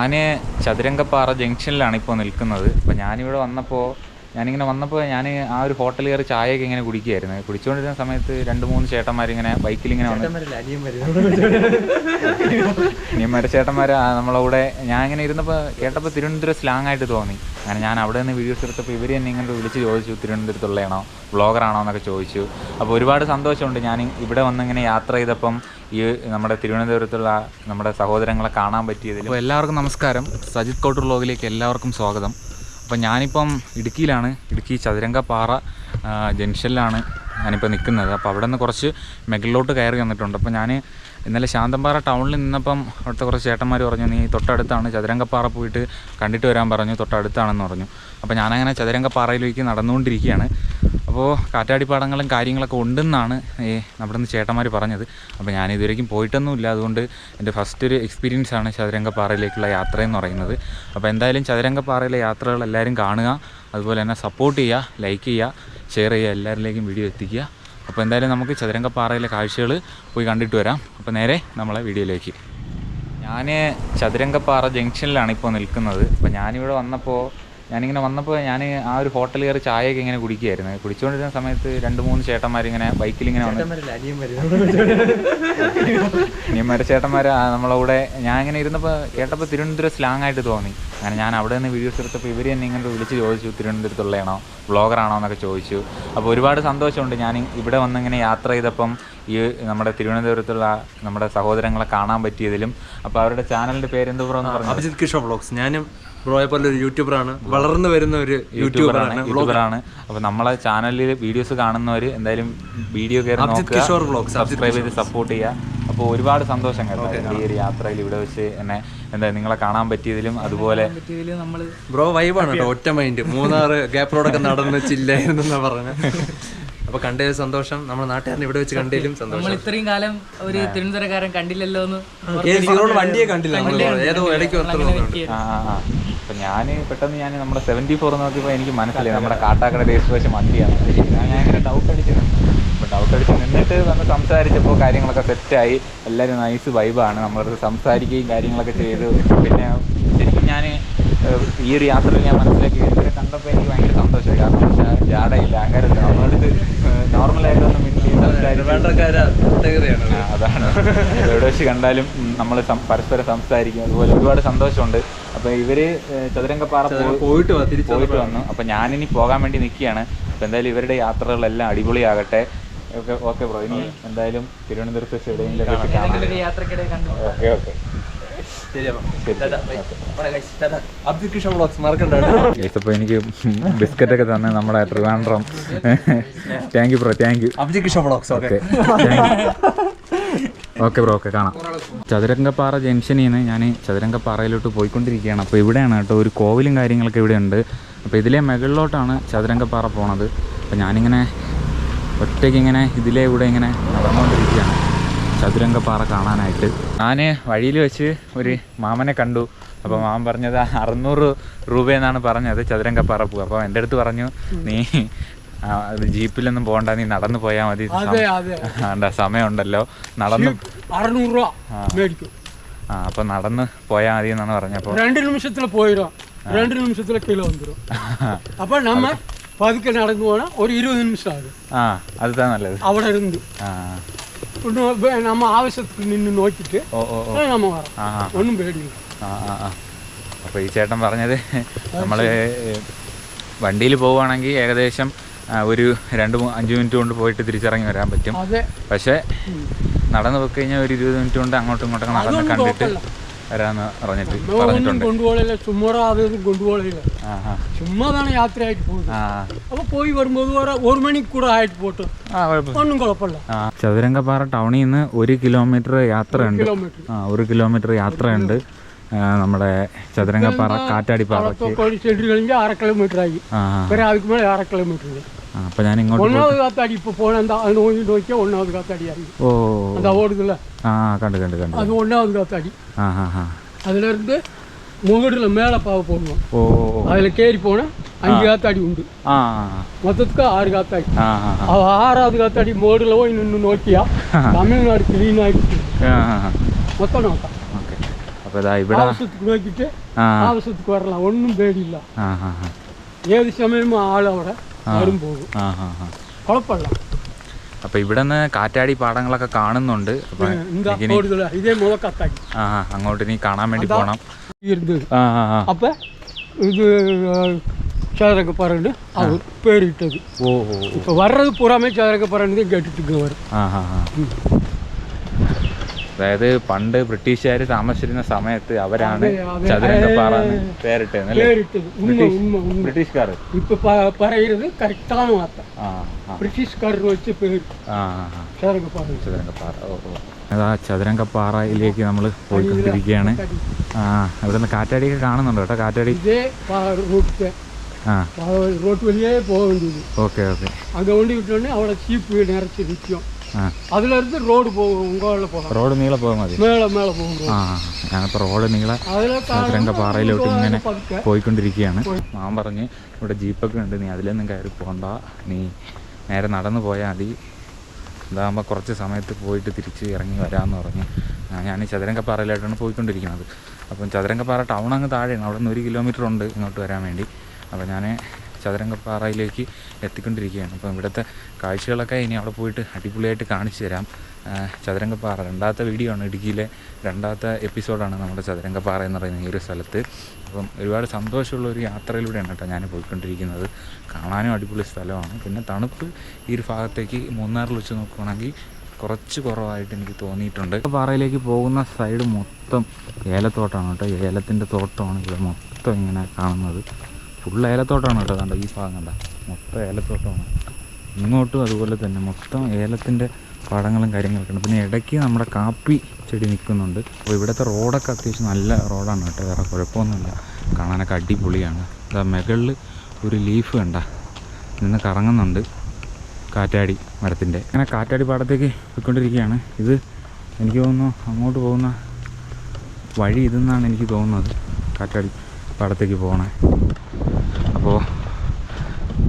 ഞാൻ ചതുരംഗപ്പാറ ജംഗ്ഷനിലാണ് ഇപ്പോൾ നിൽക്കുന്നത്. അപ്പോൾ ഞാനിവിടെ വന്നപ്പോൾ ഞാനിങ്ങനെ വന്നപ്പോൾ ഞാൻ ആ ഒരു ഹോട്ടൽ കയറി ചായയൊക്കെ ഇങ്ങനെ കുടിക്കുകയായിരുന്നു കുടിച്ചുകൊണ്ടിരുന്ന സമയത്ത് രണ്ട് മൂന്ന് ചേട്ടന്മാരിങ്ങനെ ബൈക്കിൽ ഇങ്ങനെ വന്ന് ഇനിയന്മാരെ ചേട്ടന്മാർ നമ്മളെ കൂടെ ഞാൻ ഇങ്ങനെ ഇരുന്നപ്പോൾ കേട്ടപ്പോൾ തിരുവനന്തപുരം സ്ലാങ് ആയിട്ട് തോന്നി. അങ്ങനെ ഞാൻ അവിടെ നിന്ന് വീഡിയോസ് എടുത്തപ്പോൾ ഇവർ എന്നെ ഇങ്ങനെ വിളിച്ച് ചോദിച്ചു തിരുവനന്തപുരത്തുള്ളതാണോ വ്ളോഗറാണോ എന്നൊക്കെ ചോദിച്ചു. അപ്പോൾ ഒരുപാട് സന്തോഷമുണ്ട്. ഞാൻ ഇവിടെ വന്ന് ഇങ്ങനെ യാത്ര ചെയ്തപ്പം ഈ നമ്മുടെ തിരുവനന്തപുരത്തുള്ള നമ്മുടെ സഹോദരങ്ങളെ കാണാൻ പറ്റിയതിൽ അപ്പോൾ എല്ലാവർക്കും നമസ്കാരം. സജിത് കോട്ടൂർ വ്ളോഗിലേക്ക് എല്ലാവർക്കും സ്വാഗതം. അപ്പോൾ ഞാനിപ്പം ഇടുക്കിയിലാണ്. ഇടുക്കി ചതുരംഗപ്പാറ പാറ ജംഗ്ഷനിലാണ് ഞാനിപ്പോൾ നിൽക്കുന്നത് അപ്പോൾ അവിടെ നിന്ന് കുറച്ച് മെഗലിലോട്ട് കയറി വന്നിട്ടുണ്ട്. അപ്പോൾ ഞാൻ ഇന്നലെ ശാന്തമ്പാറ ടൗണിൽ നിന്നപ്പം അവിടുത്തെ കുറച്ച് ചേട്ടന്മാർ പറഞ്ഞു നീ തൊട്ടടുത്താണ് ചതുരംഗപ്പാറ പോയിട്ട് കണ്ടിട്ട് വരാൻ പറഞ്ഞു തൊട്ടടുത്താണെന്ന് പറഞ്ഞു. അപ്പോൾ ഞാനങ്ങനെ ചതുരംഗപ്പാറയിലേക്ക് നടന്നുകൊണ്ടിരിക്കുകയാണ്. അപ്പോൾ കാറ്റാടിപ്പാടങ്ങളും കാര്യങ്ങളൊക്കെ ഉണ്ടെന്നാണ് നമ്മുടെ നിന്ന് ചേട്ടന്മാർ പറഞ്ഞത്. അപ്പോൾ ഞാൻ ഇതുവരേക്കും പോയിട്ടൊന്നുമില്ല. അതുകൊണ്ട് എന്റെ ഫസ്റ്റ് ഒരു എക്സ്പീരിയൻസ് ആണ് ചതുരംഗപ്പാറയിലേക്കുള്ള യാത്ര എന്ന് പറയുന്നത്. അപ്പോൾ എന്തായാലും ചതുരംഗപ്പാറയിലെ യാത്രകൾ എല്ലാവരും കാണുക. അതുപോലെ തന്നെ സപ്പോർട്ട് ചെയ്യുക ലൈക്ക് ചെയ്യുക ഷെയർ ചെയ്യുക എല്ലാവരിലേക്കും വീഡിയോ എത്തിക്കുക. അപ്പോൾ എന്തായാലും നമുക്ക് ചതുരംഗപ്പാറയിലെ കാഴ്ചകൾ പോയി കണ്ടിട്ട് വരാം. അപ്പോൾ നേരെ നമ്മളെ വീഡിയോയിലേക്ക്. ഞാൻ ചതുരംഗപ്പാറ ജംഗ്ഷനിലാണ് ഇപ്പോൾ നിൽക്കുന്നത്. അപ്പോൾ ഞാനിവിടെ വന്നപ്പോൾ ഞാനിങ്ങനെ വന്നപ്പോൾ ഞാൻ ആ ഒരു ഹോട്ടൽ കയറി ചായയൊക്കെ ഇങ്ങനെ കുടിക്കുകയായിരുന്നു കുടിച്ചുകൊണ്ടിരുന്ന സമയത്ത് രണ്ട് മൂന്ന് ചേട്ടന്മാരിങ്ങനെ ബൈക്കിൽ ഇങ്ങനെ വന്ന് ഇനിയന്മാരെ ചേട്ടന്മാർ നമ്മളെ കൂടെ ഞാൻ ഇങ്ങനെ ഇരുന്നപ്പോൾ കേട്ടപ്പോൾ തിരുവനന്തപുരം സ്ലാങ് ആയിട്ട് തോന്നി. അങ്ങനെ ഞാൻ അവിടെ നിന്ന് വീഡിയോസ് എടുത്തപ്പോൾ ഇവർ എന്നെ ഇങ്ങനെ വിളിച്ച് ചോദിച്ചു തിരുവനന്തപുരത്തുള്ളതാണോ ബ്ലോഗറാണോ എന്നൊക്കെ ചോദിച്ചു. അപ്പോൾ ഒരുപാട് സന്തോഷമുണ്ട്. ഞാൻ ഇവിടെ വന്ന് ഇങ്ങനെ യാത്ര ചെയ്തപ്പം ഈ നമ്മുടെ തിരുവനന്തപുരത്തുള്ള നമ്മുടെ സഹോദരങ്ങളെ കാണാൻ പറ്റിയതിലും അപ്പോൾ അവരുടെ ചാനലിന്റെ പേരെന്തോ പറഞ്ഞു പറഞ്ഞു? അഭിജിത് കിഷോ ബ്ലോഗ്സ് ഞാനും ബ്രോയെ പോലെ ഒരു യൂട്യൂബറാണ്. വളർന്നു വരുന്ന ഒരു യൂട്യൂബറാണ്. യൂട്യൂബറാണ് അപ്പൊ അപ്പോൾ നമ്മളെ ചാനലിൽ വീഡിയോസ് കാണുന്നവർ എന്തായാലും വീഡിയോ കയറി കിഷോർ സബ്സ്ക്രൈബ് ചെയ്ത് സപ്പോർട്ട് ചെയ്യുക. അപ്പോൾ ഒരുപാട് സന്തോഷം കേട്ടോ. ഈ ഒരു യാത്രയിൽ ഇവിടെ വെച്ച് എന്നെ എന്താ നിങ്ങളെ കാണാൻ പറ്റിയതിലും അതുപോലെ ബ്രോ വൈബാണ് കേട്ടോ. ഒറ്റ മൈൻഡ് മൂന്നാറ് ഗ്യാപ്പിലൂടെ റോഡൊക്കെ നടന്ന് ചില്ലായിരുന്നു എന്നാ പറഞ്ഞത്. അപ്പൊ കണ്ടതിൽ സന്തോഷം. നമ്മുടെ നാട്ടുകാരൻ ഇവിടെ വെച്ച് കണ്ടതിലും സന്തോഷം. നമ്മൾ ഇത്രയും കാലം ഒരു തിരുവനന്തപുരക്കാരൻ കണ്ടില്ലല്ലോ എന്ന് വണ്ടിയെ കണ്ടില്ല. ഏതോ ഇടയ്ക്ക് ഞാൻ പെട്ടെന്ന് ഞാൻ നമ്മുടെ സെവന്റി ഫോർ നോക്കിയപ്പോൾ എനിക്ക് മനസ്സിലായി. നമ്മുടെ കാട്ടാക്കട രജിസ്ട്രേഷൻ വണ്ടിയാണ് ഞാൻ ഞാൻ ഇങ്ങനെ ഡൗട്ട് അടിച്ചിരുന്നു അപ്പോൾ ഡൗട്ട് അടിച്ച് നിന്നിട്ട് വന്ന് സംസാരിച്ചപ്പോൾ കാര്യങ്ങളൊക്കെ സെറ്റായി എല്ലാവരും നൈസ് വൈബാണ് നമ്മളത് സംസാരിക്കുകയും കാര്യങ്ങളൊക്കെ ചെയ്തു. പിന്നെ ശരിക്കും ഞാൻ ഈ ഒരു യാത്രയിൽ ഞാൻ മനസ്സിലാക്കി ഇവരെ കണ്ടപ്പോൾ എനിക്ക് ഭയങ്കര സന്തോഷമായി. കാരണം വെച്ചാൽ ജാടയില്ല അഹങ്കാരമില്ല നമ്മളടുത്ത് പ്രത്യേകതയാണ് ആ, അതാണ്. എവിടെ വെച്ച് കണ്ടാലും നമ്മൾ പരസ്പരം സംസാരിക്കും. അതുപോലെ ഒരുപാട് സന്തോഷമുണ്ട്. അപ്പോൾ ഇവർ ചതുരംഗപ്പാറ പോയിട്ട് പോയിട്ട് വന്നു. അപ്പോൾ ഞാനിനി പോകാൻ വേണ്ടി നിൽക്കുകയാണ്. അപ്പൊ എന്തായാലും ഇവരുടെ യാത്രകളെല്ലാം അടിപൊളിയാകട്ടെ. Okay okay bro. ഇനി എന്തായാലും തിരുവനന്തപുരത്ത് വെച്ച് എവിടെയെങ്കിലും ഓക്കെ. അപ്പൊ. എനിക്ക് ബിസ്ക്കറ്റ് ഒക്കെ തന്നെ നമ്മുടെ Trivandrum. Thank you bro thank you Kishore vlogs okay okay bro okay കാണാം. ചതുരംഗപ്പാറ ജംഗ്ഷനിൽ നിന്ന് ഞാൻ ചതുരംഗപ്പാറയിലോട്ട് പോയിക്കൊണ്ടിരിക്കുകയാണ്. അപ്പോൾ ഇവിടെയാണ് കേട്ടോ ഒരു കോവിലും കാര്യങ്ങളൊക്കെ ഇവിടെ ഉണ്ട് അപ്പോൾ ഇതിലെ മുകളിലോട്ടാണ് ചതുരംഗപ്പാറ പോണത്. അപ്പോൾ ഞാനിങ്ങനെ ഒറ്റയ്ക്ക് ഇങ്ങനെ ഇതിലെ ഇവിടെ ഇങ്ങനെ നടന്നുകൊണ്ടിരിക്കുകയാണ് ചതുരംഗപ്പാറ കാണാനായിട്ട്. ഞാൻ വഴിയിൽ വെച്ച് ഒരു മാമനെ കണ്ടു. അപ്പോൾ മാമൻ പറഞ്ഞത് അറുന്നൂറ് രൂപയെന്നാണ് പറഞ്ഞത് ചതുരംഗപ്പാറ പോകുക അപ്പോൾ എന്റെ അടുത്ത് പറഞ്ഞു നീ ജീപ്പിലൊന്നും പോകണ്ട നീ നടന്നു പോയാ മതി. ആണ്ട സമയമുണ്ടല്ലോ. നടന്നു അറുന്നൂറ് രൂപ ആ. അപ്പൊ നടന്ന് പോയാ മതി എന്നാണ് പറഞ്ഞപ്പോ. രണ്ട് നിമിഷത്തിൽ പോയിരോ? രണ്ട് നിമിഷത്തിൽ കിലോ വന്നിരും? അപ്പൊ നമ്മ പതുക്കെ നടന്നു പോണ. ഒരു ഇരുപത് നിമിഷം ആ അത് നല്ലത്. അവിടെ ഇരുന്ന്. നമ്മ ആവശ്യത്തിൽ നിന്ന് നോക്കിട്ട് നമ്മ ഒന്നും പേടിയില്ല. അപ്പോൾ ഈ ചേട്ടൻ പറഞ്ഞത് നമ്മൾ വണ്ടിയിൽ പോവുകയാണെങ്കിൽ ഏകദേശം ഒരു രണ്ട് അഞ്ച് മിനിറ്റ് കൊണ്ട് പോയിട്ട് തിരിച്ചിറങ്ങി വരാൻ പറ്റും. പക്ഷേ നടന്നു പോയി കഴിഞ്ഞാൽ ഒരു ഇരുപത് മിനിറ്റ് കൊണ്ട് അങ്ങോട്ടും ഇങ്ങോട്ടും നടന്ന് കണ്ടിട്ട് വരാന്ന് പറഞ്ഞിട്ട് പറഞ്ഞിട്ടുണ്ട്. കൊണ്ടുപോകല ചുമ്മാ പോയി ഒരു മണിക്കൂർ ആയിട്ട് പോട്ട്. ചതുരംഗപ്പാറ ടൗണിൽ നിന്ന് ഒരു കിലോമീറ്റർ യാത്രയുണ്ട്. ആ ഒരു കിലോമീറ്റർ യാത്രയുണ്ട്. നമ്മുടെ ചതുരംഗപ്പാറ കാറ്റാടിപ്പാറ അര കിലോമീറ്റർ ആയി ആറ് കിലോമീറ്റർ അപ്പോൾ ഞാൻ ഇങ്ങോട്ട് ഒന്നാമത് കാത്താടി ഇപ്പോൾ പോകണ്ട നോക്കി നോക്കിയാൽ ഒന്നാമത് കാത്താടിയായി அது ஒன்றாவது காத்தாடி ஆ ஆ ஆ அதுலேருந்து முகடில் மேலே போடணும் ஓ ஓ. அதில் அஞ்சு காத்தாடி உண்டு மொத்தத்துக்கு ஆறு காத்தாடி ஆறாவது காத்தாடி மோடில் போய் நின்று நோக்கியா தமிழ்நாடு கிளீன் ஆகிடுச்சு மொத்தம் நோக்கம் ഓക്കെ. நோக்கிட்டு ஆ வரலாம் ஒன்றும் பேடி இல்ல ஏது சமயமும் ஆளை விட വരും പോകും ആ ആ ആ കുഴപ്പമില്ല അപ്പോൾ ഇവിടെ നിന്ന് കാറ്റാടി പാടങ്ങളൊക്കെ കാണുന്നുണ്ട് അപ്പോൾ இந்த എനിക്കിനി போடுதல இதே முழக்கத்தாக்கி ആ ആ, അങ്ങോട്ട് ഇനി കാണാൻ വേണ്ടി പോകണം இருந்தது ആ ആ ആ அப்ப இது சேதரங்க பாருன்னு அவர் பேரிட்டது ഓ ഓ இப்போ வர்றது பூராமே சேதரங்க பாருன்னு கேட்டுட்டு இருக்கு வரும் ആ ആ ആ അതായത് പണ്ട് ബ്രിട്ടീഷുകാർ താമസിച്ചിരുന്ന സമയത്ത് അവരാണ് ചതുരംഗപ്പാറ പേരിട്ടത്. ബ്രിട്ടീഷുകാർ ബ്രിട്ടീഷുകാർ ചതുരംഗപ്പാറ. ഓ ഓ. അതാ ചതുരംഗപ്പാറയിലേക്ക് നമ്മൾ പോയിക്കൊണ്ടിരിക്കുകയാണ്. ആ ഇവിടെ കാറ്റാടിയൊക്കെ കാണുന്നുണ്ട്? കേട്ടോ കാറ്റാടി. റോഡ് വലിയ പോകേണ്ടി ഓക്കെ ഓക്കെ. അതുകൊണ്ട് കിട്ടുകയാണെങ്കിൽ അവിടെ ചീപ്പ് നിറച്ച് നിൽക്കും. நிறைச்சி நிற்கும் ആ அதுல இருந்து ரோடு போகும் உங்களால் போகலாம் റോഡ് നീളെ പോയാൽ മതി மேலே மேலே போகும் ആ ഞാനിപ്പോൾ റോഡ് നീളെ அதில் ചതുരംഗപ്പാറയിലോട്ട് ഇങ്ങനെ പതുക്കെ പോയിക്കൊണ്ടിരിക്കുകയാണ് മാൻ പറഞ്ഞ് ഇവിടെ ജീപ്പൊക്കെ ഉണ്ട് നീ അതിലൊന്നും കയറി പോകണ്ട നീ നേരെ നടന്നു പോയാൽ മതി ഇതാകുമ്പോൾ കുറച്ച് സമയത്ത് പോയിട്ട് തിരിച്ച് ഇറങ്ങി വരാമെന്ന് പറഞ്ഞ് ആ, ഞാൻ ഈ ചതുരംഗപ്പാറയിലായിട്ടാണ് പോയിക്കൊണ്ടിരിക്കുന്നത് അപ്പം ചതുരംഗപ്പാറ ടൗൺ അങ്ങ് താഴെയാണ് അവിടെ നിന്ന് ഒരു കിലോമീറ്റർ ഉണ്ട് ഇങ്ങോട്ട് വരാൻ വേണ്ടി അപ്പോൾ ഞാൻ ചതുരംഗപ്പാറയിലേക്ക് എത്തിക്കൊണ്ടിരിക്കുകയാണ്. അപ്പം ഇവിടുത്തെ കാഴ്ചകളൊക്കെ ഇനി അവിടെ പോയിട്ട് അടിപൊളിയായിട്ട് കാണിച്ചു തരാം. ചതുരംഗപ്പാറ. രണ്ടാമത്തെ വീഡിയോ ആണ് ഇടുക്കിയിലെ രണ്ടാമത്തെ എപ്പിസോഡാണ് നമ്മുടെ ചതുരംഗപ്പാറ എന്ന് പറയുന്ന ഈ ഒരു സ്ഥലത്ത്. അപ്പം ഒരുപാട് സന്തോഷമുള്ള ഒരു യാത്രയിലൂടെയാണ് കേട്ടോ ഞാൻ പോയിക്കൊണ്ടിരിക്കുന്നത്. കാണാനും അടിപൊളി സ്ഥലമാണ്. പിന്നെ തണുപ്പ് ഈ ഒരു ഭാഗത്തേക്ക് മൂന്നാറിൽ വെച്ച് നോക്കുകയാണെങ്കിൽ കുറച്ച് കുറവായിട്ട് എനിക്ക് തോന്നിയിട്ടുണ്ട്. പാറയിലേക്ക് പോകുന്ന സൈഡ് മൊത്തം ഏലത്തോട്ടമാണ് കേട്ടോ. ഏലത്തിന്റെ തോട്ടമാണ് ഇവിടെ മൊത്തം ഇങ്ങനെ കാണുന്നത്. ഫുൾ ഏലത്തോട്ടമാണ് കേട്ടോ കണ്ട ഈ ഭാഗം കണ്ട? മൊത്തം ഏലത്തോട്ടമാണ് ഇങ്ങോട്ടും അതുപോലെ തന്നെ മൊത്തം ഏലത്തിന്റെ പടങ്ങളും കാര്യങ്ങളൊക്കെ ഉണ്ട്. പിന്നെ ഇടയ്ക്ക് നമ്മുടെ കാപ്പി ചെടി നിൽക്കുന്നുണ്ട്. അപ്പോൾ ഇവിടുത്തെ റോഡൊക്കെ അത്യാവശ്യം നല്ല റോഡാണ് കേട്ടോ. വേറെ കുഴപ്പമൊന്നുമില്ല. കാണാനൊക്കെ അടിപൊളിയാണ്. ഇതാ മുകളിൽ ഒരു ലീഫ് കണ്ട? നിന്ന് കറങ്ങുന്നുണ്ട് കാറ്റാടി മരത്തിന്റെ. അങ്ങനെ കാറ്റാടി പാടത്തേക്ക് പോയിക്കൊണ്ടിരിക്കുകയാണ്. ഇത് എനിക്ക് തോന്നുന്നു അങ്ങോട്ട് പോകുന്ന വഴി ഇതെന്നാണ് എനിക്ക് തോന്നുന്നത്. കാറ്റാടി പാടത്തേക്ക് പോകണേ അപ്പോൾ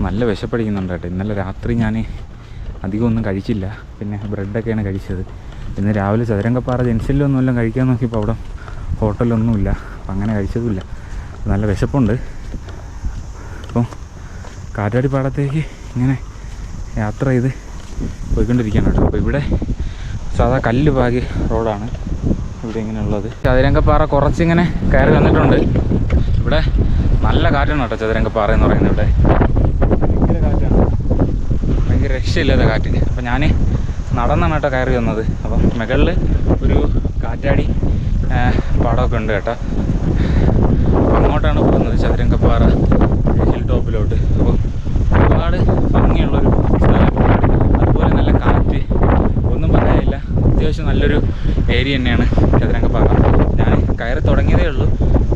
നല്ല വിശപ്പടിക്കുന്നുണ്ട് കേട്ടോ. ഇന്നലെ രാത്രി ഞാൻ അധികം ഒന്നും കഴിച്ചില്ല. പിന്നെ ബ്രെഡൊക്കെയാണ് കഴിച്ചത്. ഇന്ന് രാവിലെ ചതുരംഗപ്പാറ ജംഗ്ഷനിലൊന്നും എല്ലാം കഴിക്കാൻ നോക്കിയപ്പോൾ അവിടെ ഹോട്ടലൊന്നുമില്ല. അപ്പം അങ്ങനെ കഴിച്ചതുമില്ല. നല്ല വിശപ്പുണ്ട്. അപ്പം കാറ്റാടി പാടത്തേക്ക് ഇങ്ങനെ യാത്ര ചെയ്ത് പോയിക്കൊണ്ടിരിക്കുകയാണ് കേട്ടോ. അപ്പോൾ ഇവിടെ സാധാ കല്ല് പാകി റോഡാണ്. ഇവിടെ ഇങ്ങനെയുള്ളത്. ചതുരംഗപ്പാറ കുറച്ചിങ്ങനെ കയറി വന്നിട്ടുണ്ട്. ഇവിടെ നല്ല കാറ്റാണ് കേട്ടോ ചതുരംഗപ്പാറ എന്ന് പറയുന്നത് ഇവിടെ. ഭയങ്കര കാറ്റാണ്. ഭയങ്കര രക്ഷയില്ലാത്ത കാറ്റ്. അപ്പോൾ ഞാൻ നടന്നാണ് കേട്ടോ കയറി വന്നത്. അപ്പം മുകളിൽ ഒരു കാറ്റാടി പാടമൊക്കെ ഉണ്ട് കേട്ടോ. അപ്പം അങ്ങോട്ടാണ് പോകുന്നത് ചതുരംഗപ്പാറ ഹിൽ ടോപ്പിലോട്ട്. അപ്പോൾ ഒരുപാട് ഭംഗിയുള്ളൊരു സ്ഥലം അതുപോലെ നല്ല കാറ്റ്. ഒന്നും പറയാനില്ല. അത്യാവശ്യം നല്ലൊരു ഏരിയ തന്നെയാണ് ചതുരംഗപ്പാറ ഞാൻ കയറി തുടങ്ങിയതേ ഉള്ളൂ.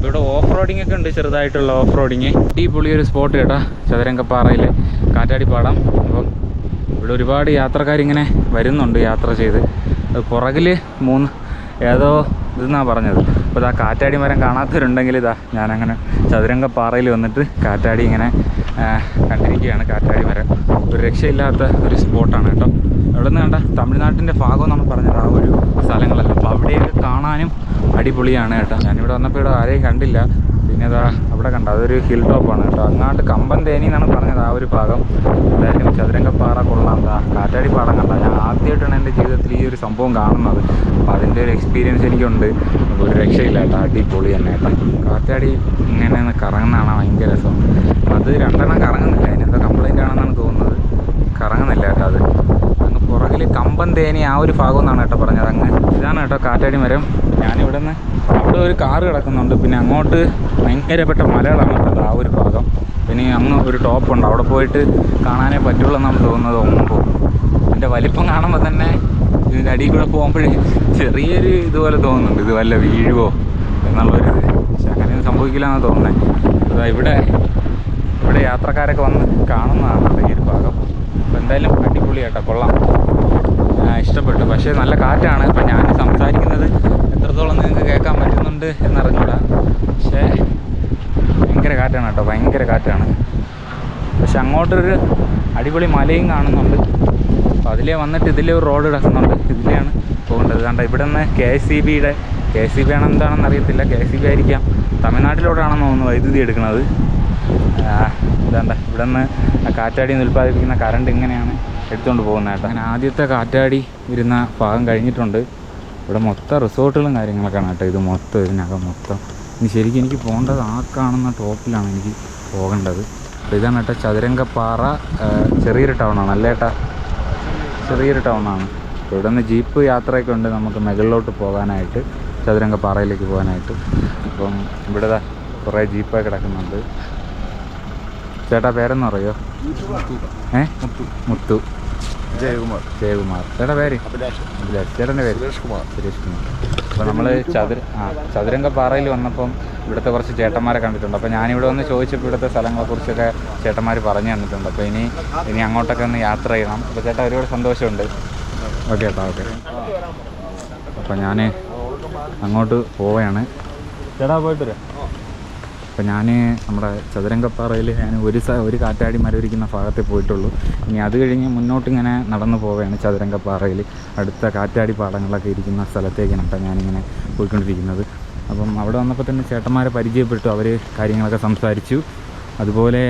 ഇവിടെ ഓഫ് റോഡിംഗ് ഒക്കെ ഉണ്ട് ചെറുതായിട്ടുള്ള ഓഫ് റോഡിങ് അടിപൊളി ഒരു സ്പോട്ട് കേട്ടോ ചതുരംഗപ്പാറയിലെ. കാറ്റാടി പാടം അപ്പം ഇവിടെ ഒരുപാട് യാത്രക്കാരിങ്ങനെ വരുന്നുണ്ട് യാത്ര ചെയ്ത്. അത് പുറകിൽ മൂന്ന് ഏതോ ഇതെന്നാണ് പറഞ്ഞത്. അപ്പോൾ ഇതാ കാറ്റാടി മരം കാണാത്തവരുണ്ടെങ്കിൽ ഇതാ ഞാനങ്ങനെ ചതുരംഗപ്പാറയിൽ വന്നിട്ട് കാറ്റാടി ഇങ്ങനെ കണ്ടിരിക്കുകയാണ്. കാറ്റാടി മരം. ഒരു രക്ഷയില്ലാത്ത ഒരു സ്പോട്ടാണ് കേട്ടോ. അവിടെ നിന്ന് കണ്ട? തമിഴ്നാട്ടിന്റെ ഭാഗം എന്നാണ് പറഞ്ഞത്. ആ ഒരു സ്ഥലങ്ങളല്ല അപ്പോൾ അവിടെയൊക്കെ കാണാനും അടിപൊളിയാണ് കേട്ടോ. ഞാനിവിടെ വന്നപ്പോൾ ഇവിടെ ആരെയും കണ്ടില്ല. പിന്നെ അതാ അവിടെ കണ്ട അതൊരു ഹിൽ ടോപ്പാണ് കേട്ടോ. അങ്ങാണ്ട് കമ്പം തേനി എന്നാണ് പറഞ്ഞത് ആ ഒരു ഭാഗം. എന്തായാലും ചതുരംഗപ്പാറ കൊള്ളാം എന്താ കാറ്റാടി പാടം കണ്ട. ഞാൻ ആദ്യമായിട്ടാണ് എന്റെ ജീവിതത്തിൽ ഈ ഒരു സംഭവം കാണുന്നത്. അപ്പോൾ അതിന്റെ ഒരു എക്സ്പീരിയൻസ് എനിക്കുണ്ട്. ഒരു രക്ഷയില്ല കേട്ടോ. അടിപൊളി തന്നെ കേട്ടോ. കാറ്റാടി ഇങ്ങനെ കറങ്ങുന്നതാണ് ഭയങ്കര രസം. അത് രണ്ടെണ്ണം കറങ്ങുന്നില്ല. അതിനെന്തോ കംപ്ലൈന്റ് ആണെന്നാണ് തോന്നുന്നത്. കറങ്ങുന്നില്ല കേട്ടോ അത്. പുറകിൽ കമ്പം തേനി ആ ഒരു ഭാഗം എന്നാണ് കേട്ടോ പറഞ്ഞത്. അങ്ങ് ഇതാണ് കേട്ടോ കാറ്റാടി മരം. ഞാനിവിടെ നിന്ന് അവിടെ ഒരു കാറ് കിടക്കുന്നുണ്ട്. പിന്നെ അങ്ങോട്ട് ഭയങ്കരപ്പെട്ട മലകളാണ് കേട്ടോ ആ ഒരു ഭാഗം. പിന്നെ അങ്ങ് ഒരു ടോപ്പുണ്ട് അവിടെ പോയിട്ട് കാണാനേ പറ്റുള്ളൂ എന്നാണ് തോന്നുന്നത്. ഒമ്പോ എന്റെ വലിപ്പം കാണുമ്പോൾ തന്നെ ഇതിന്റെ അടിയിൽ കൂടെ പോകുമ്പോഴേ ചെറിയൊരു ഇതുപോലെ തോന്നുന്നുണ്ട്. ഇത് വല്ല വീഴുവോ എന്നുള്ളൊരു പക്ഷെ അങ്ങനെയൊന്നും സംഭവിക്കില്ല എന്നാണ് തോന്നുന്നത്. ഇവിടെ ഇവിടെ യാത്രക്കാരൊക്കെ വന്ന് കാണുന്നതാണ് കേട്ടോ ഈ ഒരു ഭാഗം അപ്പോൾ എന്തായാലും അടിപൊളിയാട്ടോ കൊള്ളാം. ഇഷ്ടപ്പെട്ടു. പക്ഷേ നല്ല കാറ്റാണ്. ഇപ്പം ഞാൻ സംസാരിക്കുന്നത് എത്രത്തോളം നിങ്ങൾക്ക് കേൾക്കാൻ പറ്റുന്നുണ്ട് എന്നറിഞ്ഞൂടാ. പക്ഷേ ഭയങ്കര കാറ്റാണ് കേട്ടോ ഭയങ്കര കാറ്റാണ്. പക്ഷെ അങ്ങോട്ടൊരു അടിപൊളി മലയും കാണുന്നുണ്ട്. അപ്പോൾ അതിലേ വന്നിട്ട് ഇതിലേ ഒരു റോഡ് കിടക്കുന്നുണ്ട്. ഇതിലെയാണ് പോകേണ്ടത്. കണ്ട ഇവിടെ നിന്ന് കെ എസ് സി ബിയുടെ കെ എസ് സി ബി ആണെന്താണെന്ന് അറിയത്തില്ല. കെ എസ് സി ബി ആയിരിക്കാം. തമിഴ്നാട്ടിലോട്ടാണെന്ന് തോന്നുന്നു വൈദ്യുതി എടുക്കുന്നത്. ഇവിടെ നിന്ന് കാറ്റാടിയിൽ നിന്ന് ഉൽപ്പാദിപ്പിക്കുന്ന കറണ്ട് ഇങ്ങനെയാണ് എടുത്തുകൊണ്ട് പോകുന്നത് കേട്ടോ. അങ്ങനെ ആദ്യത്തെ കാറ്റാടി വരുന്ന ഭാഗം കഴിഞ്ഞിട്ടുണ്ട്. ഇവിടെ മൊത്തം റിസോർട്ടുകളും കാര്യങ്ങളൊക്കെയാണ് കേട്ടോ. ഇത് മൊത്തം ഇതിനകം മൊത്തം. ഇനി ശരിക്കും എനിക്ക് പോകേണ്ടത് ആ കാണുന്ന ടോപ്പിലാണ് എനിക്ക് പോകേണ്ടത്. അപ്പോൾ ഇതാണ് കേട്ടോ ചതുരംഗപ്പാറ ചെറിയൊരു ടൗണാണ് അല്ലേ ഏട്ടാ? ചെറിയൊരു ടൗണാണ് ഇവിടെ നിന്ന് ജീപ്പ് യാത്രയൊക്കെ ഉണ്ട് നമുക്ക് മുകളിലോട്ട് പോകാനായിട്ട് ചതുരംഗപ്പാറയിലേക്ക് പോകാനായിട്ട്. അപ്പം ഇവിടെ കുറേ ജീപ്പൊക്കെ കിടക്കുന്നുണ്ട്. ചേട്ടാ പേരെന്ന് പറയോ ഏ? മുത്തു. ജയകുമാർ. ജയകുമാർ. ചേട്ടാ പേര്? അഭിലാഷ്. ചേട്ടന്റെ പേര്? സുരേഷ് കുമാർ സുരേഷ് കുമാർ അപ്പോൾ നമ്മൾ ചതുര ആ ചതുരംഗപ്പാറയിൽ വന്നപ്പം ഇവിടുത്തെ കുറച്ച് ചേട്ടന്മാരെ കണ്ടിട്ടുണ്ട്. അപ്പോൾ ഞാനിവിടെ വന്ന് ചോദിച്ചപ്പോൾ ഇവിടുത്തെ സ്ഥലങ്ങളെക്കുറിച്ചൊക്കെ ചേട്ടന്മാർ പറഞ്ഞു തന്നിട്ടുണ്ട്. അപ്പോൾ ഇനി ഇനി അങ്ങോട്ടൊക്കെ ഒന്ന് യാത്ര ചെയ്യണം. അപ്പോൾ ചേട്ടാ ഒരുപാട് സന്തോഷമുണ്ട്. ഓക്കെ ചേട്ടാ ഓക്കെ. അപ്പോൾ ഞാൻ അങ്ങോട്ട് പോവുകയാണ്. ചേട്ടാ പോയിട്ട് വരാം. അപ്പോൾ ഞാൻ നമ്മുടെ ചതുരംഗപ്പാറയിൽ ഞാൻ ഒരു സ ഒരു കാറ്റാടി മരവിരിക്കുന്ന ഭാഗത്തെ പോയിട്ടുള്ളൂ. ഇനി അത് കഴിഞ്ഞ് മുന്നോട്ട് ഇങ്ങനെ നടന്നു പോവുകയാണ് ചതുരംഗപ്പാറയിൽ അടുത്ത കാറ്റാടി പാടങ്ങളൊക്കെ ഇരിക്കുന്ന സ്ഥലത്തേക്കാണ് കേട്ടോ ഞാനിങ്ങനെ പോയിക്കൊണ്ടിരിക്കുന്നത്. അപ്പം അവിടെ വന്നപ്പോൾ തന്നെ ചേട്ടന്മാരെ പരിചയപ്പെട്ടു അവർ കാര്യങ്ങളൊക്കെ സംസാരിച്ചു. അതുപോലെ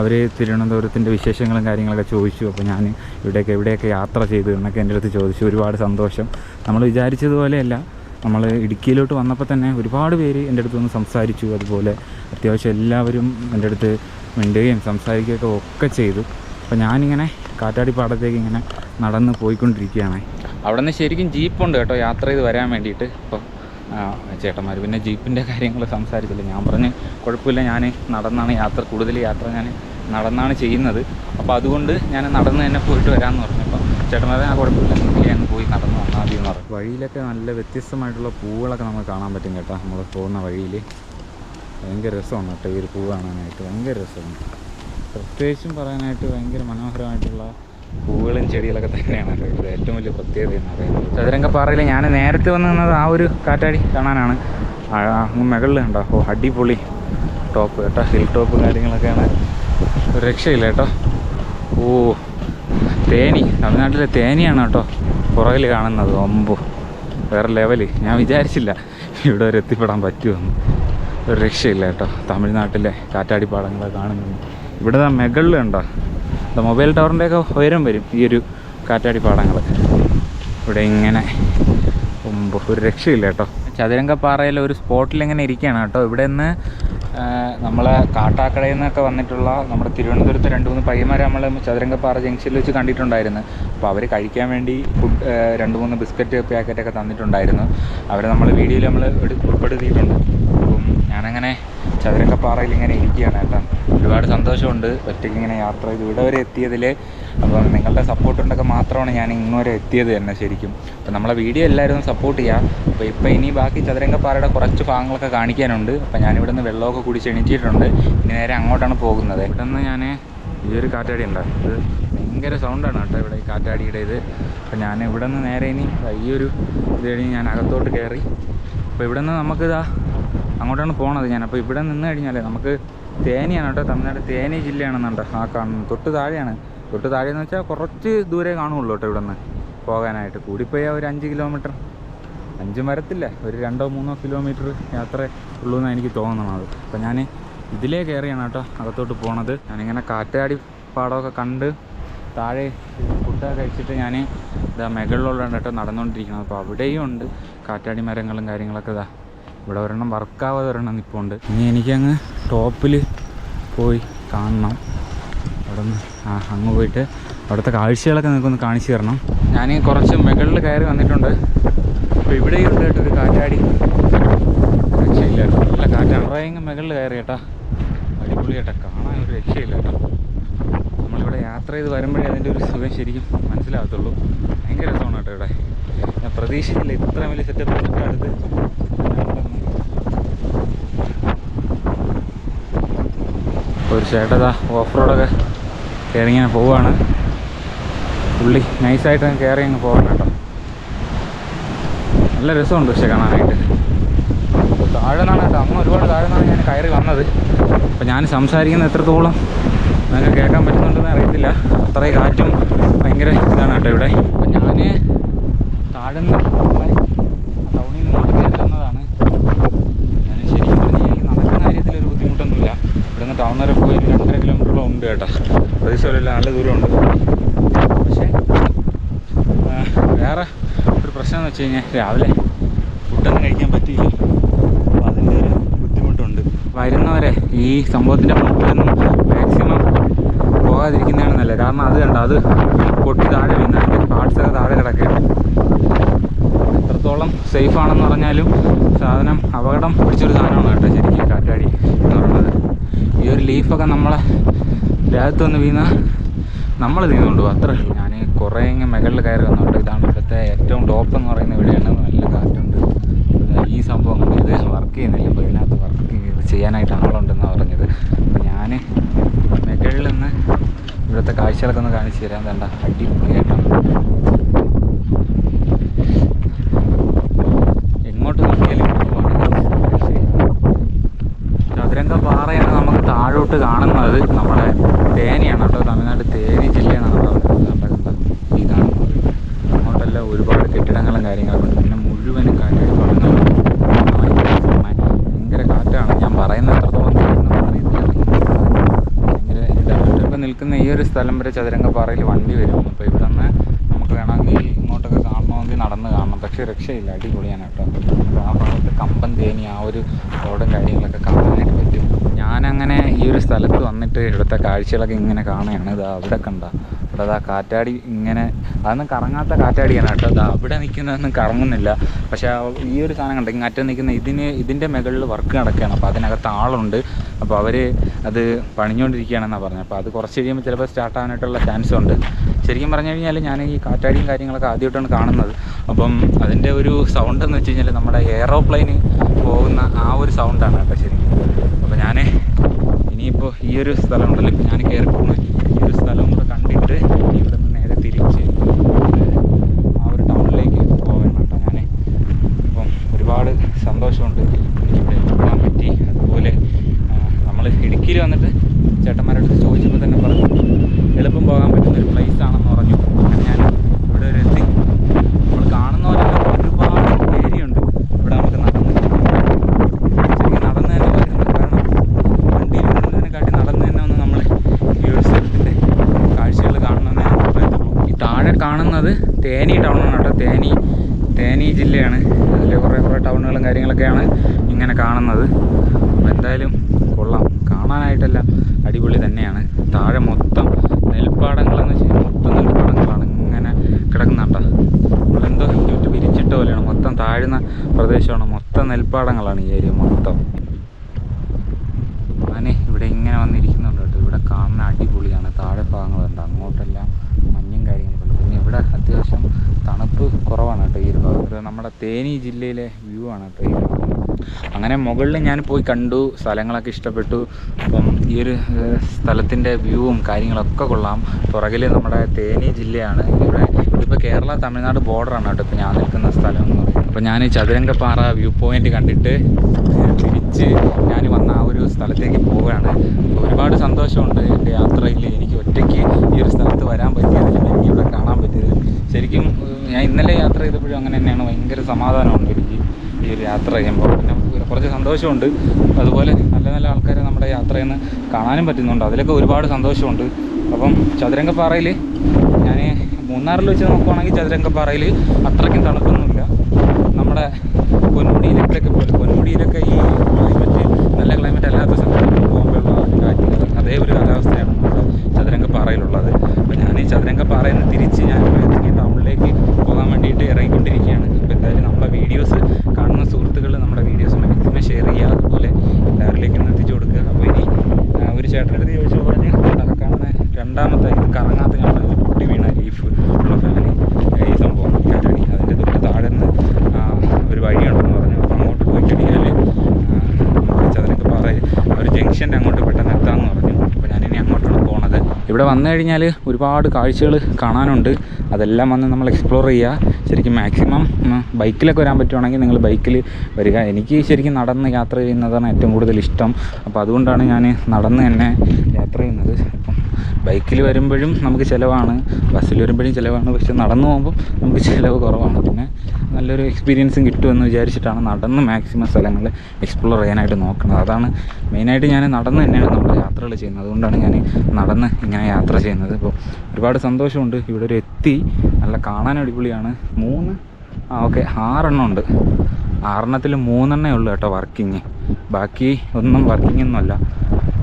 അവർ തിരുവനന്തപുരത്തിന്റെ വിശേഷങ്ങളും കാര്യങ്ങളൊക്കെ ചോദിച്ചു. അപ്പോൾ ഞാൻ ഇവിടെയൊക്കെ എവിടെയൊക്കെ യാത്ര ചെയ്തു എന്നൊക്കെ എന്റെ അടുത്ത് ചോദിച്ചു. ഒരുപാട് സന്തോഷം. നമ്മൾ വിചാരിച്ചതുപോലെയല്ല. നമ്മൾ ഇടുക്കിയിലോട്ട് വന്നപ്പോൾ തന്നെ ഒരുപാട് പേര് എന്റെ അടുത്ത് നിന്ന് സംസാരിച്ചു. അതുപോലെ അത്യാവശ്യം എല്ലാവരും എന്റെ അടുത്ത് മിണ്ടുകയും സംസാരിക്കുകയൊക്കെ ഒക്കെ ചെയ്തു. അപ്പോൾ ഞാനിങ്ങനെ കാറ്റാടി പാടത്തേക്ക് ഇങ്ങനെ നടന്ന് പോയിക്കൊണ്ടിരിക്കുകയാണ്. അവിടെ നിന്ന് ശരിക്കും ജീപ്പുണ്ട് കേട്ടോ യാത്ര ചെയ്ത് വരാൻ വേണ്ടിയിട്ട്. അപ്പോൾ ചേട്ടന്മാർ പിന്നെ ജീപ്പിന്റെ കാര്യങ്ങൾ സംസാരിച്ചില്ല. ഞാൻ പറഞ്ഞ് കുഴപ്പമില്ല ഞാൻ നടന്നാണ് യാത്ര കൂടുതൽ യാത്ര ഞാൻ നടന്നാണ് ചെയ്യുന്നത്. അപ്പോൾ അതുകൊണ്ട് ഞാൻ നടന്ന് തന്നെ പോയിട്ട് വരാമെന്ന് പറഞ്ഞു. ചേട്ടന്മാരെ ആ കുഴപ്പമില്ല. ഞാൻ അങ്ങ് പോയി നടന്നു വന്നാൽ മതി എന്ന് വഴിയിലൊക്കെ നല്ല വ്യത്യസ്തമായിട്ടുള്ള പൂവുകളൊക്കെ നമുക്ക് കാണാൻ പറ്റും കേട്ടോ. നമ്മൾ പോകുന്ന വഴിയിൽ. ഭയങ്കര രസമാണ് കേട്ടോ ഈ ഒരു പൂ കാണാനായിട്ട്. ഭയങ്കര രസമാണ്. പ്രത്യേകിച്ചും പറയാനായിട്ട് ഭയങ്കര മനോഹരമായിട്ടുള്ള പൂവുകളും ചെടികളൊക്കെ തന്നെയാണ് കേട്ടോ. ഇവിടെ ഏറ്റവും വലിയ പ്രത്യേകത എന്ന് പറയുന്നത്. ചതുരംഗപ്പാറയിൽ ഞാൻ നേരത്തെ വന്ന് നിന്നത് ആ ഒരു കാറ്റാടി കാണാനാണ്. മുകളിൽ ഉണ്ടോ ഓ അടിപൊളി ടോപ്പ് കേട്ടോ. ഹിൽ ടോപ്പ് കാര്യങ്ങളൊക്കെയാണ്. രക്ഷയില്ല കേട്ടോ. ഓ തേനി. തമിഴ്നാട്ടിലെ തേനിയാണ് കേട്ടോ പുറകിൽ കാണുന്നത്. ഒമ്പോ. വേറെ ലെവൽ. ഞാൻ വിചാരിച്ചില്ല ഇവിടെ വരെ എത്തിപ്പെടാൻ പറ്റുമെന്ന്. ഒരു രക്ഷയില്ല കേട്ടോ. തമിഴ്നാട്ടിലെ കാറ്റാടി കാണുന്നു ഇവിടെ ദാ മുകളിൽ കണ്ടോ? ദാ മൊബൈൽ ടവറിന്റെയൊക്കെ ഉയരം വരും ഈ ഒരു കാറ്റാടി പാടങ്ങൾ ഇവിടെ ഇങ്ങനെ ഒരു രക്ഷയില്ല കേട്ടോ. ചതുരംഗപ്പാറയിലെ ഒരു സ്പോട്ടിൽ ഇങ്ങനെ ഇരിക്കുകയാണ് കേട്ടോ. ഇവിടെ നിന്ന് നമ്മളെ കാട്ടാക്കടയിൽ നിന്നൊക്കെ വന്നിട്ടുള്ള നമ്മുടെ തിരുവനന്തപുരത്ത് രണ്ട് മൂന്ന് പയ്യന്മാരെ നമ്മൾ ചതുരംഗപ്പാറ ജംഗ്ഷനിൽ വെച്ച് കണ്ടിട്ടുണ്ടായിരുന്നു. അപ്പോൾ അവർ കഴിക്കാൻ വേണ്ടി ഫുഡ് രണ്ട് മൂന്ന് ബിസ്ക്കറ്റ് പാക്കറ്റൊക്കെ തന്നിട്ടുണ്ടായിരുന്നു. അവരെ നമ്മൾ വീഡിയോയിൽ നമ്മൾ ഉൾപ്പെടുത്തിയിട്ടുണ്ട്. അപ്പം ഞാനങ്ങനെ ചതുരംഗപ്പാറയിൽ ഇങ്ങനെ ഇരിക്കുകയാണ് കേട്ടോ. ഒരുപാട് സന്തോഷമുണ്ട് ഒറ്റയ്ക്ക് ഇങ്ങനെ യാത്ര ചെയ്ത്. ഇവിടെ വരെ എത്തിയതിൽ അപ്പം നിങ്ങളുടെ സപ്പോർട്ട് ഉണ്ടൊക്കെ മാത്രമാണ് ഞാൻ ഇങ്ങനെ എത്തിയത് തന്നെ ശരിക്കും. അപ്പം നമ്മളെ വീഡിയോ എല്ലാവരും സപ്പോർട്ട് ചെയ്യുക അപ്പോൾ ഇപ്പോൾ ഇനി ബാക്കി ചതുരംഗപ്പാറയുടെ കുറച്ച് ഭാഗങ്ങളൊക്കെ കാണിക്കാനുണ്ട്. അപ്പം ഞാനിവിടെ നിന്ന് വെള്ളമൊക്കെ കുടിച്ച് എണീറ്റിട്ടുണ്ട്. ഇനി നേരെ അങ്ങോട്ടാണ് പോകുന്നത്. ഇവിടെ ഞാൻ ഈ ഒരു കാറ്റാടി ഉണ്ട്? ഇത് ഭയങ്കര സൗണ്ടാണ് കേട്ടോ ഇവിടെ ഈ കാറ്റാടിയുടെ ഇത്. അപ്പം ഞാൻ ഇവിടെ നിന്ന് നേരെ ഇനി ഈ ഒരു ഇത് കഴിഞ്ഞ് ഞാൻ അകത്തോട്ട് കയറി. അപ്പോൾ ഇവിടെ നിന്ന് നമുക്കിതാ അങ്ങോട്ടാണ് പോണത് ഞാൻ അപ്പോൾ ഇവിടെ നിന്ന് കഴിഞ്ഞാലേ നമുക്ക് തേനിയാണ് കേട്ടോ തമിഴ്നാട് തേനി ജില്ലയാണെന്നുണ്ട് ആ കാണുന്നത്. തൊട്ട് താഴെയാണ്. തൊട്ട് താഴെയെന്ന് വെച്ചാൽ കുറച്ച് ദൂരെ കാണുള്ളൂ കേട്ടോ ഇവിടെ നിന്ന് പോകാനായിട്ട്. കൂടിപ്പോയാൽ ഒരു അഞ്ച് കിലോമീറ്റർ അഞ്ച് വരത്തില്ല. ഒരു രണ്ടോ മൂന്നോ കിലോമീറ്റർ യാത്ര ഉള്ളൂ എന്നാണ് എനിക്ക് തോന്നുന്നത് അപ്പോൾ ഞാൻ ഇതിലേ കയറിയാണ് കേട്ടോ അകത്തോട്ട് പോണത്. ഞാനിങ്ങനെ കാറ്റാടി പാടമൊക്കെ കണ്ട് താഴെ ഫുഡൊക്കെ കഴിച്ചിട്ട് ഞാൻ ഇതാ മുകളിലുള്ള കേട്ടോ നടന്നുകൊണ്ടിരിക്കുന്നത് അപ്പോൾ അവിടെയും ഉണ്ട്. കാറ്റാടി മരങ്ങളും കാര്യങ്ങളൊക്കെ ഇതാ ഇവിടെ ഒരെണ്ണം വർക്കാവാതെ ഒരെണ്ണം നിൽപ്പുണ്ട് ഇനി എനിക്കങ്ങ് ടോപ്പിൽ പോയി കാണണം. അവിടെ നിന്ന് ആ അങ്ങ് പോയിട്ട് അവിടുത്തെ കാഴ്ചകളൊക്കെ നിങ്ങൾക്കൊന്ന് കാണിച്ചു തരണം. ഞാൻ കുറച്ച് മുകളിൽ കയറി വന്നിട്ടുണ്ട്. അപ്പോൾ ഇവിടെ ഉണ്ട് കേട്ടോ ഒരു കാറ്റാടി. രക്ഷയില്ല നല്ല കാറ്റാണ് കുറേ ഇങ്ങ് മുകളിൽ കയറി കേട്ടോ. അടിപൊളി കേട്ടാ കാണാൻ ഒരു രക്ഷയില്ല കേട്ടോ. നമ്മളിവിടെ യാത്ര ചെയ്ത് വരുമ്പോഴേ അതിന്റെ ഒരു സുഖം ശരിക്കും മനസ്സിലാകത്തുള്ളൂ. ഭയങ്കര രസമാണ് കേട്ടോ ഇവിടെ. ഞാൻ പ്രതീക്ഷിച്ചില്ല ഇത്ര വലിയ സെറ്റപ്പ് തൊട്ടടുത്ത് ഇപ്പോൾ ഒരു ചേട്ടതാ ഓഫ് റോഡൊക്കെ കയറി ഇങ്ങനെ പോവുകയാണ് പുള്ളി നൈസായിട്ട് കയറി അങ്ങ് പോകണം കേട്ടോ. നല്ല രസമുണ്ട് പക്ഷെ കാണാനായിട്ട്. താഴെ നിന്നാണ് കേട്ടോ അമ്മ ഒരുപാട് താഴെ നിന്നാണ് ഞാൻ കയറി വന്നത്. അപ്പോൾ ഞാൻ സംസാരിക്കുന്ന എത്രത്തോളം നിങ്ങൾക്ക് കേൾക്കാൻ പറ്റുന്നുണ്ടെന്ന് അറിയത്തില്ല. അത്രയും കാറ്റും ഭയങ്കര ഇതാണ് കേട്ടോ ഇവിടെ. അപ്പോൾ ഞാൻ താഴെ നിന്ന് ടൗണിൽ നിന്ന് ഇങ്ങോട്ട് കയറി കേട്ടോ പ്രതീക്ഷ പോലെയല്ല നല്ല ദൂരമുണ്ട് പക്ഷേ ആ, വേറെ ഒരു പ്രശ്നം എന്ന് വെച്ച് കഴിഞ്ഞാൽ രാവിലെ ഫുഡൊന്നും കഴിക്കാൻ പറ്റിയില്ല. അപ്പോൾ അതിന്റെ ഒരു ബുദ്ധിമുട്ടുണ്ട്. വരുന്നവരെ ഈ സംഭവത്തിന്റെ മുമ്പിലൊന്നും മാക്സിമം പോകാതിരിക്കുന്നതാണ് നല്ലത്. കാരണം അത് കണ്ട അത് പൊട്ടി താഴെ വീണ്. അതിന്റെ പാർട്സൊക്കെ താഴെ കിടക്കുകയാണ്. എത്രത്തോളം സേഫ് ആണെന്ന് പറഞ്ഞാലും സാധനം അപകടം പിടിച്ചൊരു സാധനമാണ് കേട്ടോ ശരിക്കും കാറ്റാടി എന്ന് പറയുന്നത്. ഈ ഒരു ലീഫൊക്കെ നമ്മളെ ദേഹത്ത് വന്ന് വീണ നമ്മൾ നീന്തുകൊണ്ട് അത്ര ഞാൻ കുറേ ഇങ്ങനെ മുകളിൽ കയറി വന്നോട്ടെ ഇതാണ് ഇവിടുത്തെ ഏറ്റവും ടോപ്പ് എന്ന് പറയുന്ന ഇവിടെയാണ് നല്ല കാറ്റുണ്ട്. ഈ സംഭവം കൊണ്ട് ഇത് വർക്ക് ചെയ്യുന്നില്ല അപ്പോൾ ഇതിനകത്ത് വർക്ക് ചെയ്യാനായിട്ട് ആളുണ്ടെന്നാണ് പറഞ്ഞത്. അപ്പോൾ ഞാൻ മെഗളിൽ നിന്ന് ഇവിടുത്തെ കാഴ്ചകളൊക്കെ ഒന്ന് കാണിച്ചു തരാൻ വേണ്ട അടിപൊളിയായിട്ടാണ് എങ്ങോട്ട് നോക്കിയാലും ചതുരംഗ പാറയാണ് നമുക്ക് താഴോട്ട് കാണുന്നത്. നമ്മുടെ തേനിയാണ് കേട്ടോ തമിഴ്നാട് തേനി ജില്ലയാണ് നമ്മൾ കണ്ടത്. അങ്ങോട്ടെല്ലാം ഒരുപാട് കെട്ടിടങ്ങളും കാര്യങ്ങളൊക്കെ ഉണ്ട്. പിന്നെ മുഴുവനും കാറ്റാടി തുടങ്ങുന്നത് ഭയങ്കര കാറ്റാണ്. ഞാൻ പറയുന്നത് എത്രത്തോളം അറിയത്തില്ല. ഭയങ്കര ഇതാണ്. ഇപ്പം നിൽക്കുന്ന ഈ ഒരു സ്ഥലം വരെ ചതുരംഗ പാറയിൽ വണ്ടി വരും. അപ്പോൾ ഇവിടെ നിന്ന് നമുക്ക് വേണമെങ്കിൽ ഇങ്ങോട്ടൊക്കെ കാണണമെങ്കിൽ നടന്ന് കാണണം. പക്ഷേ രക്ഷയില്ല. അടിപൊളിയാണ് കേട്ടോ ആ ഭാഗത്ത് കമ്പൻ തേനി ആ ഒരു റോഡും കാര്യങ്ങളൊക്കെ കാണാനായിട്ട് പറ്റും. ഞാനങ്ങനെ ഈ ഒരു സ്ഥലത്ത് വന്നിട്ട് ഇവിടുത്തെ കാഴ്ചകളൊക്കെ ഇങ്ങനെ കാണുകയാണ്. ഇത് അവിടെ കണ്ട ഇവിടെ അതാ കാറ്റാടി ഇങ്ങനെ അതൊന്നും കറങ്ങാത്ത കാറ്റാടിയാണ് കേട്ടോ. അത് അവിടെ നിൽക്കുന്നതൊന്നും കറങ്ങുന്നില്ല. പക്ഷേ ഈ ഒരു സാധനം കണ്ടെങ്കിൽ അറ്റം നിൽക്കുന്ന ഇതിന് ഇതിന്റെ മുകളിൽ വർക്ക് നടക്കുകയാണ്. അപ്പോൾ അതിനകത്ത് ആളുണ്ട്. അപ്പോൾ അവർ അത് പണിഞ്ഞുകൊണ്ടിരിക്കുകയാണെന്നാണ് പറഞ്ഞത്. അപ്പോൾ അത് കുറച്ച് കഴിയുമ്പോൾ ചിലപ്പോൾ സ്റ്റാർട്ട് ആവാനായിട്ടുള്ള ചാൻസ് ഉണ്ട്. ശരിക്കും പറഞ്ഞു കഴിഞ്ഞാൽ ഞാൻ ഈ കാറ്റാടിയും കാര്യങ്ങളൊക്കെ ആദ്യമായിട്ടാണ് കാണുന്നത്. അപ്പം അതിന്റെ ഒരു സൗണ്ട് എന്ന് വെച്ച് കഴിഞ്ഞാൽ നമ്മുടെ എയറോപ്ലെയിന് പോകുന്ന ആ ഒരു സൗണ്ടാണ് കേട്ടോ ശരിക്കും. അപ്പോൾ ഞാൻ ഇനിയിപ്പോൾ ഈ ഒരു സ്ഥലം ഉണ്ടല്ലോ ഇപ്പോൾ ഞാൻ കയറി ഈ ഒരു സ്ഥലം ഇവിടെ നിന്ന് നേരെ തിരിച്ച് ആ ഒരു ടൗണിലേക്ക് പോകണം കേട്ടോ ഞാൻ അപ്പം ഒരുപാട് സന്തോഷമുണ്ട് എനിക്കിവിടെ എത്താൻ പറ്റി. അതുപോലെ നമ്മൾ ഇടുക്കിയിൽ വന്നിട്ട് ചേട്ടന്മാരുടെ ചോദിച്ചപ്പോൾ തന്നെ പറഞ്ഞു എളുപ്പം പോകാൻ പറ്റുന്ന ഒരു പ്ലേസ് ആണെന്ന് പറഞ്ഞു. അങ്ങനെ ഞാൻ ഇവിടെ ഒരു എത്തി നമ്മൾ കാണുന്ന പോലെ തന്നെ ഒരുപാട് ഏരിയ ഉണ്ട് ഇവിടെ നമുക്ക് നടന്ന് ശരിക്കും നടന്ന് തന്നെ വരുന്നത് കാരണം വണ്ടിയിൽ വരുന്നതിനെക്കാട്ടി നടന്ന് തന്നെ ഒന്ന് നമ്മൾ ഈ ഒരു സ്ഥലത്തിന്റെ കാഴ്ചകൾ കാണണമെന്ന് ഞാൻ പറയത്തുള്ളൂ ഈ താഴെ കാണുന്നത് തേനി ടൗണാണ് കേട്ടോ തേനി തേനി ജില്ലയാണ് അതിൽ കുറേ കുറേ ടൗണുകളും കാര്യങ്ങളൊക്കെയാണ് ഇങ്ങനെ കാണുന്നത് അപ്പോൾ എന്തായാലും കൊള്ളാം. കാണാനായിട്ടല്ല അടിപൊളി തന്നെയാണ്. താഴെ മൊത്തം നെൽപ്പാടങ്ങളെന്ന് വെച്ച് കഴിഞ്ഞാൽ മൊത്തം നെൽപ്പാടങ്ങളാണ് ഇങ്ങനെ കിടക്കുന്നുണ്ടോ നമ്മളെന്തോ ചുറ്റ് പിരിച്ചിട്ട പോലെയാണ്. മൊത്തം താഴ്ന്ന പ്രദേശമാണ്. മൊത്തം നെൽപ്പാടങ്ങളാണ് ഈ ഏരിയ മൊത്തം. ഞാൻ ഇവിടെ ഇങ്ങനെ വന്നിരിക്കുന്നുണ്ട് കേട്ടോ. ഇവിടെ കാണുന്ന അടിപൊളിയാണ്. താഴെ ഭാഗങ്ങളുണ്ട് അങ്ങോട്ടെല്ലാം മഞ്ഞും കാര്യങ്ങളൊക്കെ പിന്നെ ഇവിടെ അത്യാവശ്യം തണുപ്പ് കുറവാണ് കേട്ടോ ഈ ഒരു ഭാഗത്ത്. നമ്മുടെ തേനി ജില്ലയിലെ വ്യൂ ആണ് കേട്ടോ ഈ അങ്ങനെ മുകളിൽ ഞാൻ പോയി കണ്ടു സ്ഥലങ്ങളൊക്കെ ഇഷ്ടപ്പെട്ടു. അപ്പം ഈ ഒരു സ്ഥലത്തിന്റെ വ്യൂവും കാര്യങ്ങളൊക്കെ കൊള്ളാം. പുറകിൽ നമ്മുടെ തേനി ജില്ലയാണ്. ഇവിടെ ഇപ്പോൾ കേരള തമിഴ്നാട് ബോർഡറാണ് കേട്ടോ ഇപ്പോൾ ഞാൻ നിൽക്കുന്ന സ്ഥലം. എന്ന് പറയുന്നത് അപ്പോൾ ഞാൻ ചതുരംഗപ്പാറ വ്യൂ പോയിന്റ് കണ്ടിട്ട് തിരിച്ച് ഞാൻ വന്ന ആ ഒരു സ്ഥലത്തേക്ക് പോവുകയാണ്. ഒരുപാട് സന്തോഷമുണ്ട് എന്റെ യാത്രയിൽ എനിക്ക് ഒറ്റയ്ക്ക് ഈ ഒരു സ്ഥലത്ത് വരാൻ പറ്റിയതിലും എനിക്ക് ഇവിടെ കാണാൻ പറ്റിയതിലും. ശരിക്കും ഞാൻ ഇന്നലെ യാത്ര ചെയ്തപ്പോഴും അങ്ങനെ തന്നെയാണ്. ഭയങ്കര സമാധാനമുണ്ട് എനിക്ക് ഈ ഒരു യാത്ര ചെയ്യുമ്പോൾ. പിന്നെ കുറച്ച് സന്തോഷമുണ്ട്. അതുപോലെ നല്ല നല്ല ആൾക്കാരെ നമ്മുടെ യാത്രയിൽ നിന്ന് കാണാനും പറ്റുന്നുണ്ട്. അതിലൊക്കെ ഒരുപാട് സന്തോഷമുണ്ട്. അപ്പം ചതുരംഗപ്പാറയിൽ ഞാൻ മൂന്നാറിൽ വെച്ച് നോക്കുവാണെങ്കിൽ ചതുരംഗപ്പാറയിൽ അത്രയ്ക്കും തണുപ്പൊന്നുമില്ല. നമ്മുടെ പൊന്മുടിയിലൊക്കെ പോലെ പൊന്മുടിയിലൊക്കെ ഈ ക്ലൈമറ്റ് നല്ല ക്ലൈമറ്റ് അല്ലാത്ത സമയത്ത് പോകുമ്പോഴുള്ള കാറ്റ് അതേ ഒരു കാലാവസ്ഥയാണ് നമ്മുടെ ചതുരംഗപ്പാറയിലുള്ളത്. അപ്പോൾ ഞാൻ ഈ ചതുരംഗപ്പാറയിൽ നിന്ന് തിരിച്ച് ഞാൻ ടൗണിലേക്ക് പോകാൻ വേണ്ടിയിട്ട് ഇറങ്ങിക്കൊണ്ടിരിക്കുകയാണ്. എന്തായാലും നമ്മുടെ വീഡിയോസ് കാണുന്ന സുഹൃത്തുക്കൾ നമ്മുടെ വീഡിയോസ് മാക്സിമം ഷെയർ ചെയ്യുക. അതുപോലെ എല്ലാവരിലേക്കും എത്തിച്ചു കൊടുക്കുക. അപ്പോൾ ഇനി ഒരു ചേട്ടന്റെ അടുത്ത് ചോദിച്ചു പറഞ്ഞ് "ദാ കാണുന്ന രണ്ടാമത്തെ ഇത് കറങ്ങാത്ത ഞങ്ങളുടെ പൊട്ടി വീണ ലീഫ് ഉള്ള ഫാന് ഈ സംഭവം കാറ്റാടി അതിന്റെ തൊട്ട് താഴെ നിന്ന് ആ, ഒരു വഴിയുണ്ടെന്ന് പറഞ്ഞു അപ്പോൾ അങ്ങോട്ട് പോയി കഴിഞ്ഞാൽ നമ്മുടെ ചതുരക്ക് പാറ ഒരു ജംഗ്ഷന്റെ അങ്ങോട്ട് പെട്ടെന്ന് എത്താമെന്ന് പറഞ്ഞു അപ്പോൾ ഞാനിനി അങ്ങോട്ടാണ് പോണത് ഇവിടെ വന്നു കഴിഞ്ഞാൽ ഒരുപാട് കാഴ്ചകൾ കാണാനുണ്ട്. അതെല്ലാം വന്ന് നമ്മൾ എക്സ്പ്ലോർ ചെയ്യുക ശരിക്കും മാക്സിമം ബൈക്കിലൊക്കെ വരാൻ പറ്റുവാണെങ്കിൽ നിങ്ങൾ ബൈക്കിൽ വരിക. എനിക്ക് ശരിക്കും നടന്ന് യാത്ര ചെയ്യുന്നതാണ് ഏറ്റവും കൂടുതൽ ഇഷ്ടം. അപ്പോൾ അതുകൊണ്ടാണ് ഞാൻ നടന്ന് തന്നെ യാത്ര ചെയ്യുന്നത്. അപ്പം ബൈക്കിൽ വരുമ്പോഴും നമുക്ക് ചിലവാണ്. ബസ്സിൽ വരുമ്പോഴും ചിലവാണ്. പക്ഷെ നടന്നു പോകുമ്പോൾ നമുക്ക് ചിലവ് കുറവാണ്. പിന്നെ നല്ലൊരു എക്സ്പീരിയൻസും കിട്ടുമെന്ന് വിചാരിച്ചിട്ടാണ് നടന്ന് മാക്സിമം സ്ഥലങ്ങൾ എക്സ്പ്ലോർ ചെയ്യാനായിട്ട് നോക്കുന്നത്. അതാണ് മെയിനായിട്ട് ഞാൻ നടന്ന് തന്നെയാണ് നമ്മുടെ യാത്രകൾ ചെയ്യുന്നത്. അതുകൊണ്ടാണ് ഞാൻ നടന്ന് ഇങ്ങനെ യാത്ര ചെയ്യുന്നത്. അപ്പോൾ ഒരുപാട് സന്തോഷമുണ്ട്. ഇവിടെ ഒരു എത്തി. നല്ല കാണാൻ അടിപൊളിയാണ്. മൂന്ന് ആ ഓക്കെ ആറെണ്ണം ഉണ്ട്. ആറെണ്ണത്തിൽ മൂന്നെണ്ണേ ഉള്ളൂ കേട്ടോ വർക്കിങ് ബാക്കി ഒന്നും വർക്കിംഗ് ഒന്നുമല്ല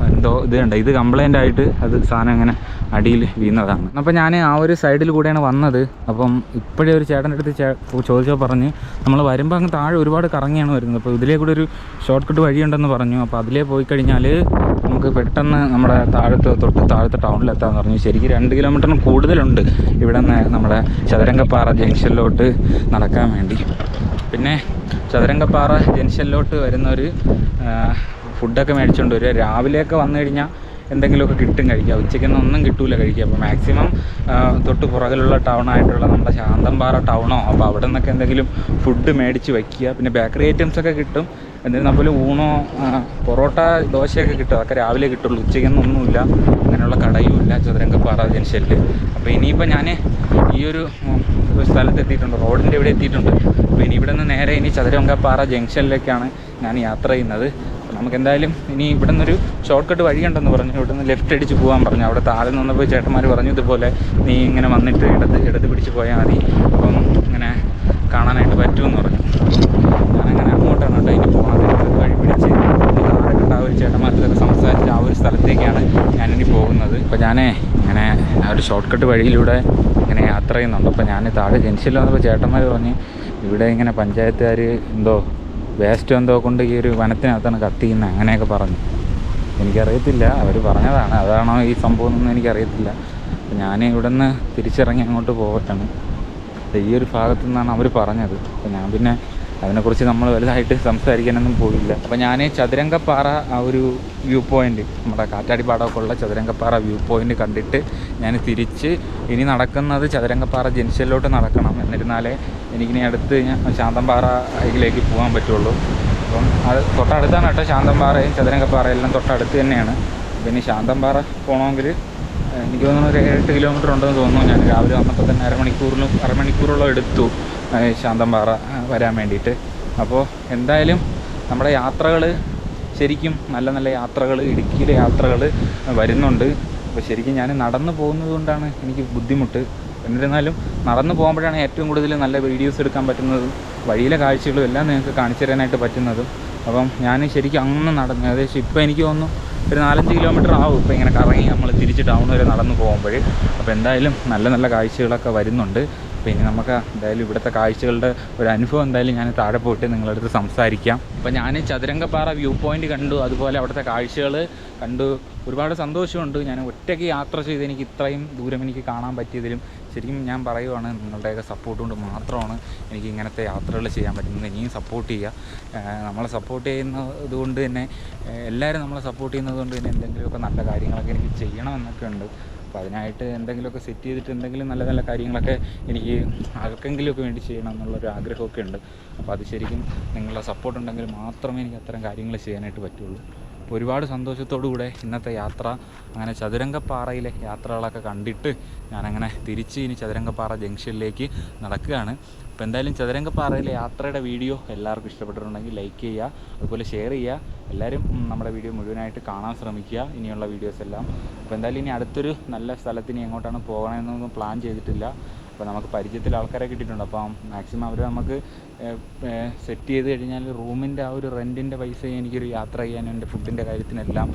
എന്തോ ഇത് കണ്ട? ഇത് കംപ്ലൈന്റ് ആയിട്ട് അത് സാധനം അങ്ങനെ അടിയിൽ വീണതാണ്. അപ്പോൾ ഞാൻ ആ ഒരു സൈഡിൽ കൂടെയാണ് വന്നത്. അപ്പം ഇപ്പോഴേ ഒരു ചേട്ടന്റെ അടുത്ത് ചേ ചോദിച്ചോ പറഞ്ഞ് നമ്മൾ വരുമ്പോൾ അങ്ങ് താഴെ ഒരുപാട് കറങ്ങിയാണ് വരുന്നത്. അപ്പോൾ ഇതിലേ കൂടെ ഒരു ഷോർട്ട് കട്ട് വഴിയുണ്ടെന്ന് പറഞ്ഞു. അപ്പോൾ അതിലേ പോയി കഴിഞ്ഞാൽ നമുക്ക് പെട്ടെന്ന് നമ്മുടെ താഴത്ത് തൊട്ട് താഴത്തെ ടൗണിലെത്താമെന്ന് പറഞ്ഞു. ശരിക്കും രണ്ട് കിലോമീറ്ററിന് കൂടുതലുണ്ട് ഇവിടെ നിന്ന് നമ്മുടെ ചതുരംഗപ്പാറ ജംഗ്ഷനിലോട്ട് നടക്കാൻ വേണ്ടി. പിന്നെ ചതുരംഗപ്പാറ ജംഗ്ഷനിലോട്ട് വരുന്നൊരു ഫുഡൊക്കെ മേടിച്ചുകൊണ്ട് വരിക. രാവിലെയൊക്കെ വന്നു കഴിഞ്ഞാൽ എന്തെങ്കിലുമൊക്കെ കിട്ടും കഴിക്കുക. ഉച്ചയ്ക്കൊന്നും ഒന്നും കിട്ടൂല കഴിക്കുക. അപ്പോൾ മാക്സിമം തൊട്ട് പുറകിലുള്ള ടൗൺ ആയിട്ടുള്ള നമ്മുടെ ശാന്തമ്പാറ ടൗണോ അപ്പോൾ അവിടെ നിന്നൊക്കെ എന്തെങ്കിലും ഫുഡ് മേടിച്ച് വയ്ക്കുക. പിന്നെ ബേക്കറി ഐറ്റംസ് ഒക്കെ കിട്ടും. എന്നിരുന്നാൽ പോലും ഊണോ പൊറോട്ട ദോശയൊക്കെ കിട്ടും. അതൊക്കെ രാവിലെ കിട്ടുള്ളൂ. ഉച്ചയ്ക്കൊന്നും ഒന്നുമില്ല. അങ്ങനെയുള്ള കടയും ഇല്ല. ചതുരംഗപ്പാറ ജംഗ്ഷനിൽ അപ്പോൾ ഇനിയിപ്പോൾ ഞാൻ ഈ ഒരു സ്ഥലത്ത് എത്തിയിട്ടുണ്ട്. റോഡിന്റെ ഇവിടെ എത്തിയിട്ടുണ്ട്. അപ്പോൾ ഇനി ഇവിടെ നിന്ന് നേരെ ഇനി ചതുരംഗപ്പാറ ജംഗ്ഷനിലേക്കാണ് ഞാൻ യാത്ര ചെയ്യുന്നത്. നമുക്ക് എന്തായാലും ഇനി ഇവിടെ നിന്നൊരു ഷോർട്ട് കട്ട് വഴിയുണ്ടെന്ന് പറഞ്ഞു. ഇവിടെ നിന്ന് ലെഫ്റ്റ് അടിച്ച് പോകാൻ പറഞ്ഞു. അവിടെ താഴെ നിന്നപ്പോൾ ചേട്ടന്മാർ പറഞ്ഞു ഇതുപോലെ നീ ഇങ്ങനെ വന്നിട്ട് ഇടത്ത് ഇടത് പിടിച്ച് പോയാൽ മതി. അപ്പം ഇങ്ങനെ കാണാനായിട്ട് പറ്റുമെന്ന് പറഞ്ഞു. ഞാനങ്ങനെ അങ്ങോട്ടാണ് കേട്ടോ ഇനി പോകാൻ വഴി പിടിച്ച് താഴെ കണ്ട ആ ഒരു ചേട്ടന്മാരുടെ സംസാരിച്ച് ആ ഒരു സ്ഥലത്തേക്കാണ് ഞാനിനി പോകുന്നത്. അപ്പോൾ ഞാനേ ഇങ്ങനെ ആ ഒരു ഷോർട്ട് കട്ട് വഴിയിലൂടെ ഇങ്ങനെ യാത്ര ചെയ്യുന്നുണ്ട്. അപ്പോൾ ഞാൻ താഴെ ജംഗ്ഷനിൽ വന്നപ്പോൾ ചേട്ടന്മാർ പറഞ്ഞ് ഇവിടെ ഇങ്ങനെ പഞ്ചായത്തുകാർ എന്തോ വേസ്റ്റ് എന്തോ കൊണ്ട് ഈ ഒരു വനത്തിനകത്താണ് കത്തിയുന്നത് അങ്ങനെയൊക്കെ പറഞ്ഞു. എനിക്കറിയത്തില്ല. അവർ പറഞ്ഞതാണ്. അതാണോ ഈ സംഭവം എന്നൊന്നും എനിക്കറിയത്തില്ല. ഞാൻ ഇവിടെ നിന്ന് തിരിച്ചിറങ്ങി അങ്ങോട്ട് പോകട്ടാണ് ഈ ഒരു ഭാഗത്തു നിന്നാണ് അവർ പറഞ്ഞത്. അപ്പോൾ ഞാൻ പിന്നെ അതിനെക്കുറിച്ച് നമ്മൾ വലുതായിട്ട് സംസാരിക്കാനൊന്നും പോയില്ല. അപ്പോൾ ഞാൻ ചതുരംഗപ്പാറ ആ ഒരു വ്യൂ പോയിന്റ് നമ്മുടെ കാറ്റാടിപ്പാടമൊക്കെ ഉള്ള ചതുരംഗപ്പാറ വ്യൂ പോയിന്റ് കണ്ടിട്ട് ഞാൻ തിരിച്ച് ഇനി നടക്കുന്നത് ചതുരംഗപ്പാറ ജംഗ്ഷനിലോട്ട് നടക്കണം. എന്നിരുന്നാലേ എനിക്കിനി അടുത്ത് ഞാൻ ശാന്തംപാറ ഇതിലേക്ക് പോകാൻ പറ്റുള്ളൂ. അപ്പം അത് തൊട്ടടുത്താണ് കേട്ടോ ശാന്തംപാറയും ചതുരംഗപ്പാറയും എല്ലാം തൊട്ടടുത്ത് തന്നെയാണ്. പിന്നെ ശാന്തംപാറ പോകണമെങ്കിൽ എനിക്ക് തോന്നുന്നു ഒരു എട്ട് കിലോമീറ്റർ ഉണ്ടെന്ന് തോന്നുന്നു. ഞാൻ രാവിലെ വന്നപ്പോൾ തന്നെ അരമണിക്കൂറിലും അരമണിക്കൂറോളം എടുത്തു ശാന്തംപാറ വരാൻ വേണ്ടിയിട്ട്. അപ്പോൾ എന്തായാലും നമ്മുടെ യാത്രകൾ ശരിക്കും നല്ല നല്ല യാത്രകൾ ഇടുക്കിയിലെ യാത്രകൾ വരുന്നുണ്ട്. അപ്പോൾ ശരിക്കും ഞാൻ നടന്നു പോകുന്നത് കൊണ്ടാണ് എനിക്ക് ബുദ്ധിമുട്ട്. എന്നിരുന്നാലും നടന്നു പോകുമ്പോഴാണ് ഏറ്റവും കൂടുതൽ നല്ല വീഡിയോസ് എടുക്കാൻ പറ്റുന്നതും. വഴിയിലെ കാഴ്ചകളും എല്ലാം നിങ്ങൾക്ക് കാണിച്ചു തരാനായിട്ട് പറ്റുന്നതും. അപ്പം ഞാൻ ശരിക്കും അങ്ങ് നടന്നു ഏകദേശം ഇപ്പോൾ എനിക്ക് തോന്നുന്നു ഒരു നാലഞ്ച് കിലോമീറ്റർ ആവും ഇപ്പോൾ ഇങ്ങനെ കറങ്ങി നമ്മൾ തിരിച്ച് ടൗൺ വരെ നടന്നു പോകുമ്പോൾ അപ്പോൾ എന്തായാലും നല്ല നല്ല കാഴ്ചകളൊക്കെ വരുന്നുണ്ട്. പിന്നെ നമുക്ക് എന്തായാലും ഇവിടുത്തെ കാഴ്ചകളുടെ ഒരു അനുഭവം എന്തായാലും ഞാൻ താഴെ പോയിട്ട് നിങ്ങളടുത്ത് സംസാരിക്കാം. അപ്പോൾ ഞാൻ ചതുരംഗപ്പാറ വ്യൂ പോയിന്റ് കണ്ടു അതുപോലെ അവിടുത്തെ കാഴ്ചകൾ കണ്ടു. ഒരുപാട് സന്തോഷമുണ്ട്. ഞാൻ ഒറ്റയ്ക്ക് യാത്ര ചെയ്ത് എനിക്ക് ഇത്രയും ദൂരം എനിക്ക് കാണാൻ പറ്റിയതിലും ശരിക്കും ഞാൻ പറയുവാണ് നിങ്ങളുടെയൊക്കെ സപ്പോർട്ട് കൊണ്ട് മാത്രമാണ് എനിക്ക് ഇങ്ങനത്തെ യാത്രകൾ ചെയ്യാൻ പറ്റുന്നത്. ഇനിയും സപ്പോർട്ട് ചെയ്യുക നമ്മളെ സപ്പോർട്ട് ചെയ്യുന്നത് കൊണ്ട് തന്നെ എല്ലാവരും നമ്മളെ സപ്പോർട്ട് ചെയ്യുന്നത് കൊണ്ട് തന്നെ എന്തെങ്കിലുമൊക്കെ നല്ല കാര്യങ്ങളൊക്കെ എനിക്ക് ചെയ്യണമെന്നൊക്കെ ഉണ്ട്. അപ്പോൾ അതിനായിട്ട് എന്തെങ്കിലുമൊക്കെ സെറ്റ് ചെയ്തിട്ട് എന്തെങ്കിലും നല്ല നല്ല കാര്യങ്ങളൊക്കെ എനിക്ക് ആർക്കെങ്കിലുമൊക്കെ വേണ്ടി ചെയ്യണം എന്നുള്ളൊരു ആഗ്രഹമൊക്കെ ഉണ്ട്. അപ്പോൾ അത് ശരിക്കും നിങ്ങളുടെ സപ്പോർട്ട് ഉണ്ടെങ്കിൽ മാത്രമേ എനിക്ക് അത്തരം കാര്യങ്ങൾ ചെയ്യാനായിട്ട് പറ്റുള്ളൂ. ഒരുപാട് സന്തോഷത്തോടു കൂടെ ഇന്നത്തെ യാത്ര അങ്ങനെ ചതുരംഗപ്പാറയിലെ യാത്രകളൊക്കെ കണ്ടിട്ട് ഞാനങ്ങനെ തിരിച്ച് ഇനി ചതുരംഗപ്പാറ ജംഗ്ഷനിലേക്ക് നടക്കുകയാണ്. അപ്പോൾ എന്തായാലും ചതുരംഗപ്പാറയിലെ യാത്രയുടെ വീഡിയോ എല്ലാവർക്കും ഇഷ്ടപ്പെട്ടിട്ടുണ്ടെങ്കിൽ ലൈക്ക് ചെയ്യുക അതുപോലെ ഷെയർ ചെയ്യുക. എല്ലാവരും നമ്മുടെ വീഡിയോ മുഴുവനായിട്ട് കാണാൻ ശ്രമിക്കുക. ഇനിയുള്ള വീഡിയോസ് എല്ലാം. അപ്പോൾ എന്തായാലും ഇനി അടുത്തൊരു നല്ല സ്ഥലത്തിന് എങ്ങോട്ടാണ് പോകണമെന്നൊന്നും പ്ലാൻ ചെയ്തിട്ടില്ല. അപ്പോൾ നമുക്ക് പരിചയത്തിൽ ആൾക്കാരെ കിട്ടിയിട്ടുണ്ട്. അപ്പം മാക്സിമം അവർ നമുക്ക് സെറ്റ് ചെയ്ത് കഴിഞ്ഞാൽ റൂമിന്റെ ആ ഒരു റെന്റിന്റെ പൈസ എനിക്കൊരു യാത്ര ചെയ്യാനും എന്റെ ഫുഡിന്റെ കാര്യത്തിനെല്ലാം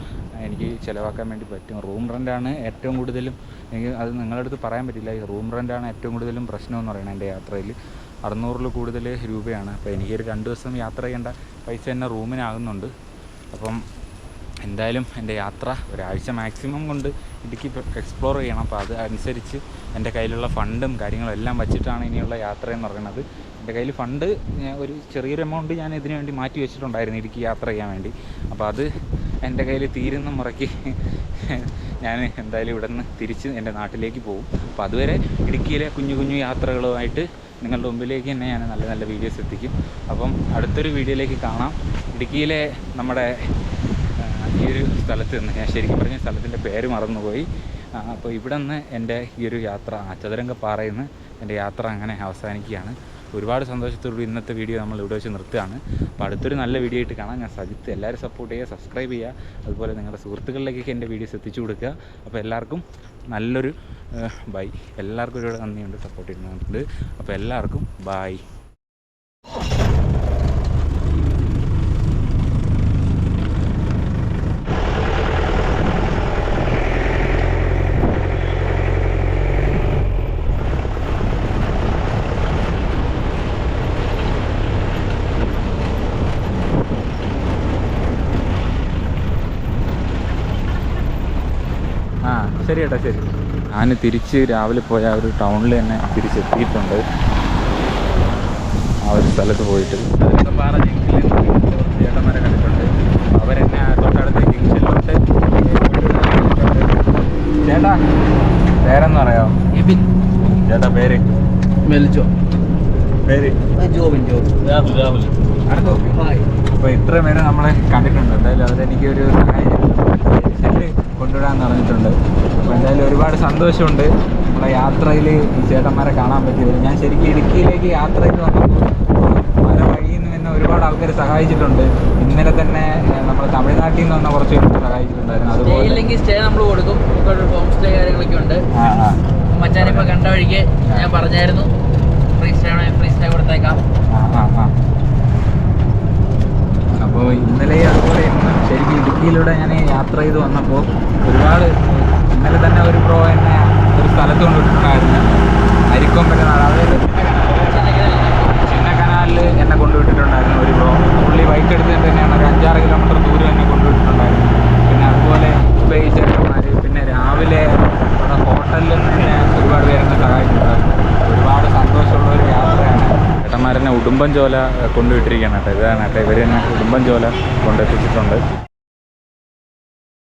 എനിക്ക് ചിലവാക്കാൻ വേണ്ടി പറ്റും. റൂം റെന്റാണ് ഏറ്റവും കൂടുതലും എനിക്ക് അത് നിങ്ങളുടെ അടുത്ത് പറയാൻ പറ്റില്ല. ഈ റൂം റെന്റാണ് ഏറ്റവും കൂടുതലും പ്രശ്നമെന്ന് പറയുന്നത് എന്റെ യാത്രയിൽ. അറുന്നൂറിൽ കൂടുതൽ രൂപയാണ്. അപ്പോൾ എനിക്കൊരു രണ്ട് ദിവസം യാത്ര ചെയ്യേണ്ട പൈസ തന്നെ റൂമിനാകുന്നുണ്ട്. അപ്പം എന്തായാലും എന്റെ യാത്ര ഒരാഴ്ച മാക്സിമം കൊണ്ട് ഇടുക്കി എക്സ്പ്ലോർ ചെയ്യണം. അപ്പോൾ അത് അനുസരിച്ച് എന്റെ കയ്യിലുള്ള ഫണ്ടും കാര്യങ്ങളും എല്ലാം വച്ചിട്ടാണ് ഇനിയുള്ള യാത്ര എന്ന് പറയുന്നത്. എന്റെ കയ്യിൽ ഫണ്ട് ഒരു ചെറിയൊരു എമൗണ്ട് ഞാൻ ഇതിനു വേണ്ടി മാറ്റി വെച്ചിട്ടുണ്ടായിരുന്നു ഇടുക്കി യാത്ര ചെയ്യാൻ വേണ്ടി. അപ്പോൾ അത് എന്റെ കയ്യിൽ തീരുന്ന മുറയ്ക്ക് ഞാൻ എന്തായാലും ഇവിടെ നിന്ന് തിരിച്ച് എന്റെ നാട്ടിലേക്ക് പോകും. അപ്പോൾ അതുവരെ ഇടുക്കിയിലെ കുഞ്ഞു കുഞ്ഞു യാത്രകളുമായിട്ട് നിങ്ങളുടെ മുമ്പിലേക്ക് തന്നെ ഞാൻ നല്ല നല്ല വീഡിയോസ് എത്തിക്കും. അപ്പം അടുത്തൊരു വീഡിയോയിലേക്ക് കാണാം. ഇടുക്കിയിലെ നമ്മുടെ ഈ ഒരു സ്ഥലത്ത് നിന്ന് ഞാൻ ശരിക്കും പറഞ്ഞ സ്ഥലത്തിന്റെ പേര് മറന്നുപോയി. അപ്പോൾ ഇവിടെ നിന്ന് എന്റെ ഈ ഒരു യാത്ര ചതുരംഗപ്പാറയിൽ നിന്ന് എന്റെ യാത്ര അങ്ങനെ അവസാനിക്കുകയാണ്. ഒരുപാട് സന്തോഷത്തോടുകൂടി ഇന്നത്തെ വീഡിയോ നമ്മൾ ഇവിടെ വെച്ച് നിർത്തുകയാണ്. അപ്പോൾ അടുത്തൊരു നല്ല വീഡിയോ ആയിട്ട് കാണാം. ഞാൻ സജിത്ത് എല്ലാവരും സപ്പോർട്ട് ചെയ്യുക സബ്സ്ക്രൈബ് ചെയ്യുക. അതുപോലെ നിങ്ങളുടെ സുഹൃത്തുക്കളിലേക്കൊക്കെ എന്റെ വീഡിയോസ് എത്തിച്ചു കൊടുക്കുക. അപ്പോൾ എല്ലാവർക്കും നല്ലൊരു ബൈ എല്ലാവർക്കും ഒരുപാട് നന്ദിയുണ്ട് സപ്പോർട്ട് ചെയ്യുന്നുണ്ട് അപ്പോൾ എല്ലാവർക്കും ബൈ ആ ശരി ഏട്ടാ ശരി. ഞാൻ തിരിച്ച് രാവിലെ പോയ ആ ഒരു ടൗണിൽ തന്നെ തിരിച്ചെത്തിയിട്ടുണ്ട്. ആ ഒരു സ്ഥലത്ത് പോയിട്ട്. പാറ ജംഗ്ഷനിൽ കുറച്ച് ചേട്ടന്മാരെ കണ്ടിട്ടുണ്ട്. അവരെന്നെ ആ തൊട്ടടുത്ത ജംഗ്ഷനിലോട്ട് ചേട്ടാ പേരെന്ന് പറയാമോ? എബിൻ. ചേട്ടാ പേര്? മെൽജോ. പേര്? ജോബിൻ ജോബ് രാഹുൽ രാഹുൽ. അടുത്ത് അപ്പോൾ ഇത്ര പേരെ നമ്മളെ കണ്ടിട്ടുണ്ട്. എന്തായാലും അവരെനിക്ക് ഒരു സഹായം കൊണ്ടുവിടാന്ന് കൊണ്ടുവിടാൻ പറഞ്ഞിട്ടുണ്ട്. എന്തായാലും ഒരുപാട് സന്തോഷമുണ്ട് നമ്മളെ യാത്രയിൽ ഈ ചേട്ടന്മാരെ കാണാൻ പറ്റിയത് ഞാൻ ശരിക്കും ഇടുക്കിയിലേക്ക് യാത്ര ചെയ്ത് വന്നപ്പോൾ പല വഴിയിൽ നിന്ന് ഒരുപാട് ആൾക്കാർ സഹായിച്ചിട്ടുണ്ട്. ഇന്നലെ തന്നെ നമ്മൾ തമിഴ്നാട്ടിൽ നിന്ന് വന്ന കുറച്ച് പേര് സഹായിച്ചിട്ടുണ്ടായിരുന്നു. അതുപോലെ സ്റ്റേ നമ്മൾ കൊടുക്കും. ഹോം സ്റ്റേ കാര്യങ്ങളൊക്കെ ഉണ്ട്. ആ ആ. മച്ചാനിപ്പോ കണ്ട വഴിക്ക് ഞാൻ പറഞ്ഞായിരുന്നു. ഫ്രീ സ്റ്റേ ഫ്രീ സ്റ്റേ കൊടുത്തേക്കാം. അപ്പോൾ ഇന്നലെ അതുപോലെ ശരിക്കും ഇടുക്കിയിലൂടെ ഞാൻ യാത്ര ചെയ്ത് വന്നപ്പോൾ ഒരുപാട് ഇന്നലെ തന്നെ ഒരു പ്രോ എന്നെ ഒരു സ്ഥലത്ത് കൊണ്ടുവിട്ടിട്ടുണ്ടായിരുന്നു. അരിക്കൊമ്പന്റെ നാട്. അതായത് ചിന്ന കനാലിൽ എന്നെ കൊണ്ടുവിട്ടിട്ടുണ്ടായിരുന്നു ഒരു പ്രോ പുള്ളി ബൈക്ക് എടുത്തിട്ട് തന്നെയാണ് ഒരു അഞ്ചാറ് കിലോമീറ്റർ ദൂരം എന്നെ കൊണ്ടുവിട്ടിട്ടുണ്ടായിരുന്നു. പിന്നെ അതുപോലെ ഈ ചേട്ടന്മാർ പിന്നെ രാവിലെ ഇവിടെ ഹോട്ടലിൽ നിന്ന് തന്നെ ഒരുപാട് പേരെന്നെ സഹായിച്ചിട്ടുണ്ടായിരുന്നു. ഒരുപാട് സന്തോഷമുള്ള ഒരു യാത്രയാണ്. ചേട്ടന്മാരെന്നെ ഉടുമ്പൻ ചോല കൊണ്ടുവിട്ടിരിക്കുകയാണ് കേട്ടോ. ഇതാണ് കേട്ടോ. ഇവർ തന്നെ ഉടുമ്പൻ ചോല കൊണ്ടെത്തിച്ചിട്ടുണ്ട്.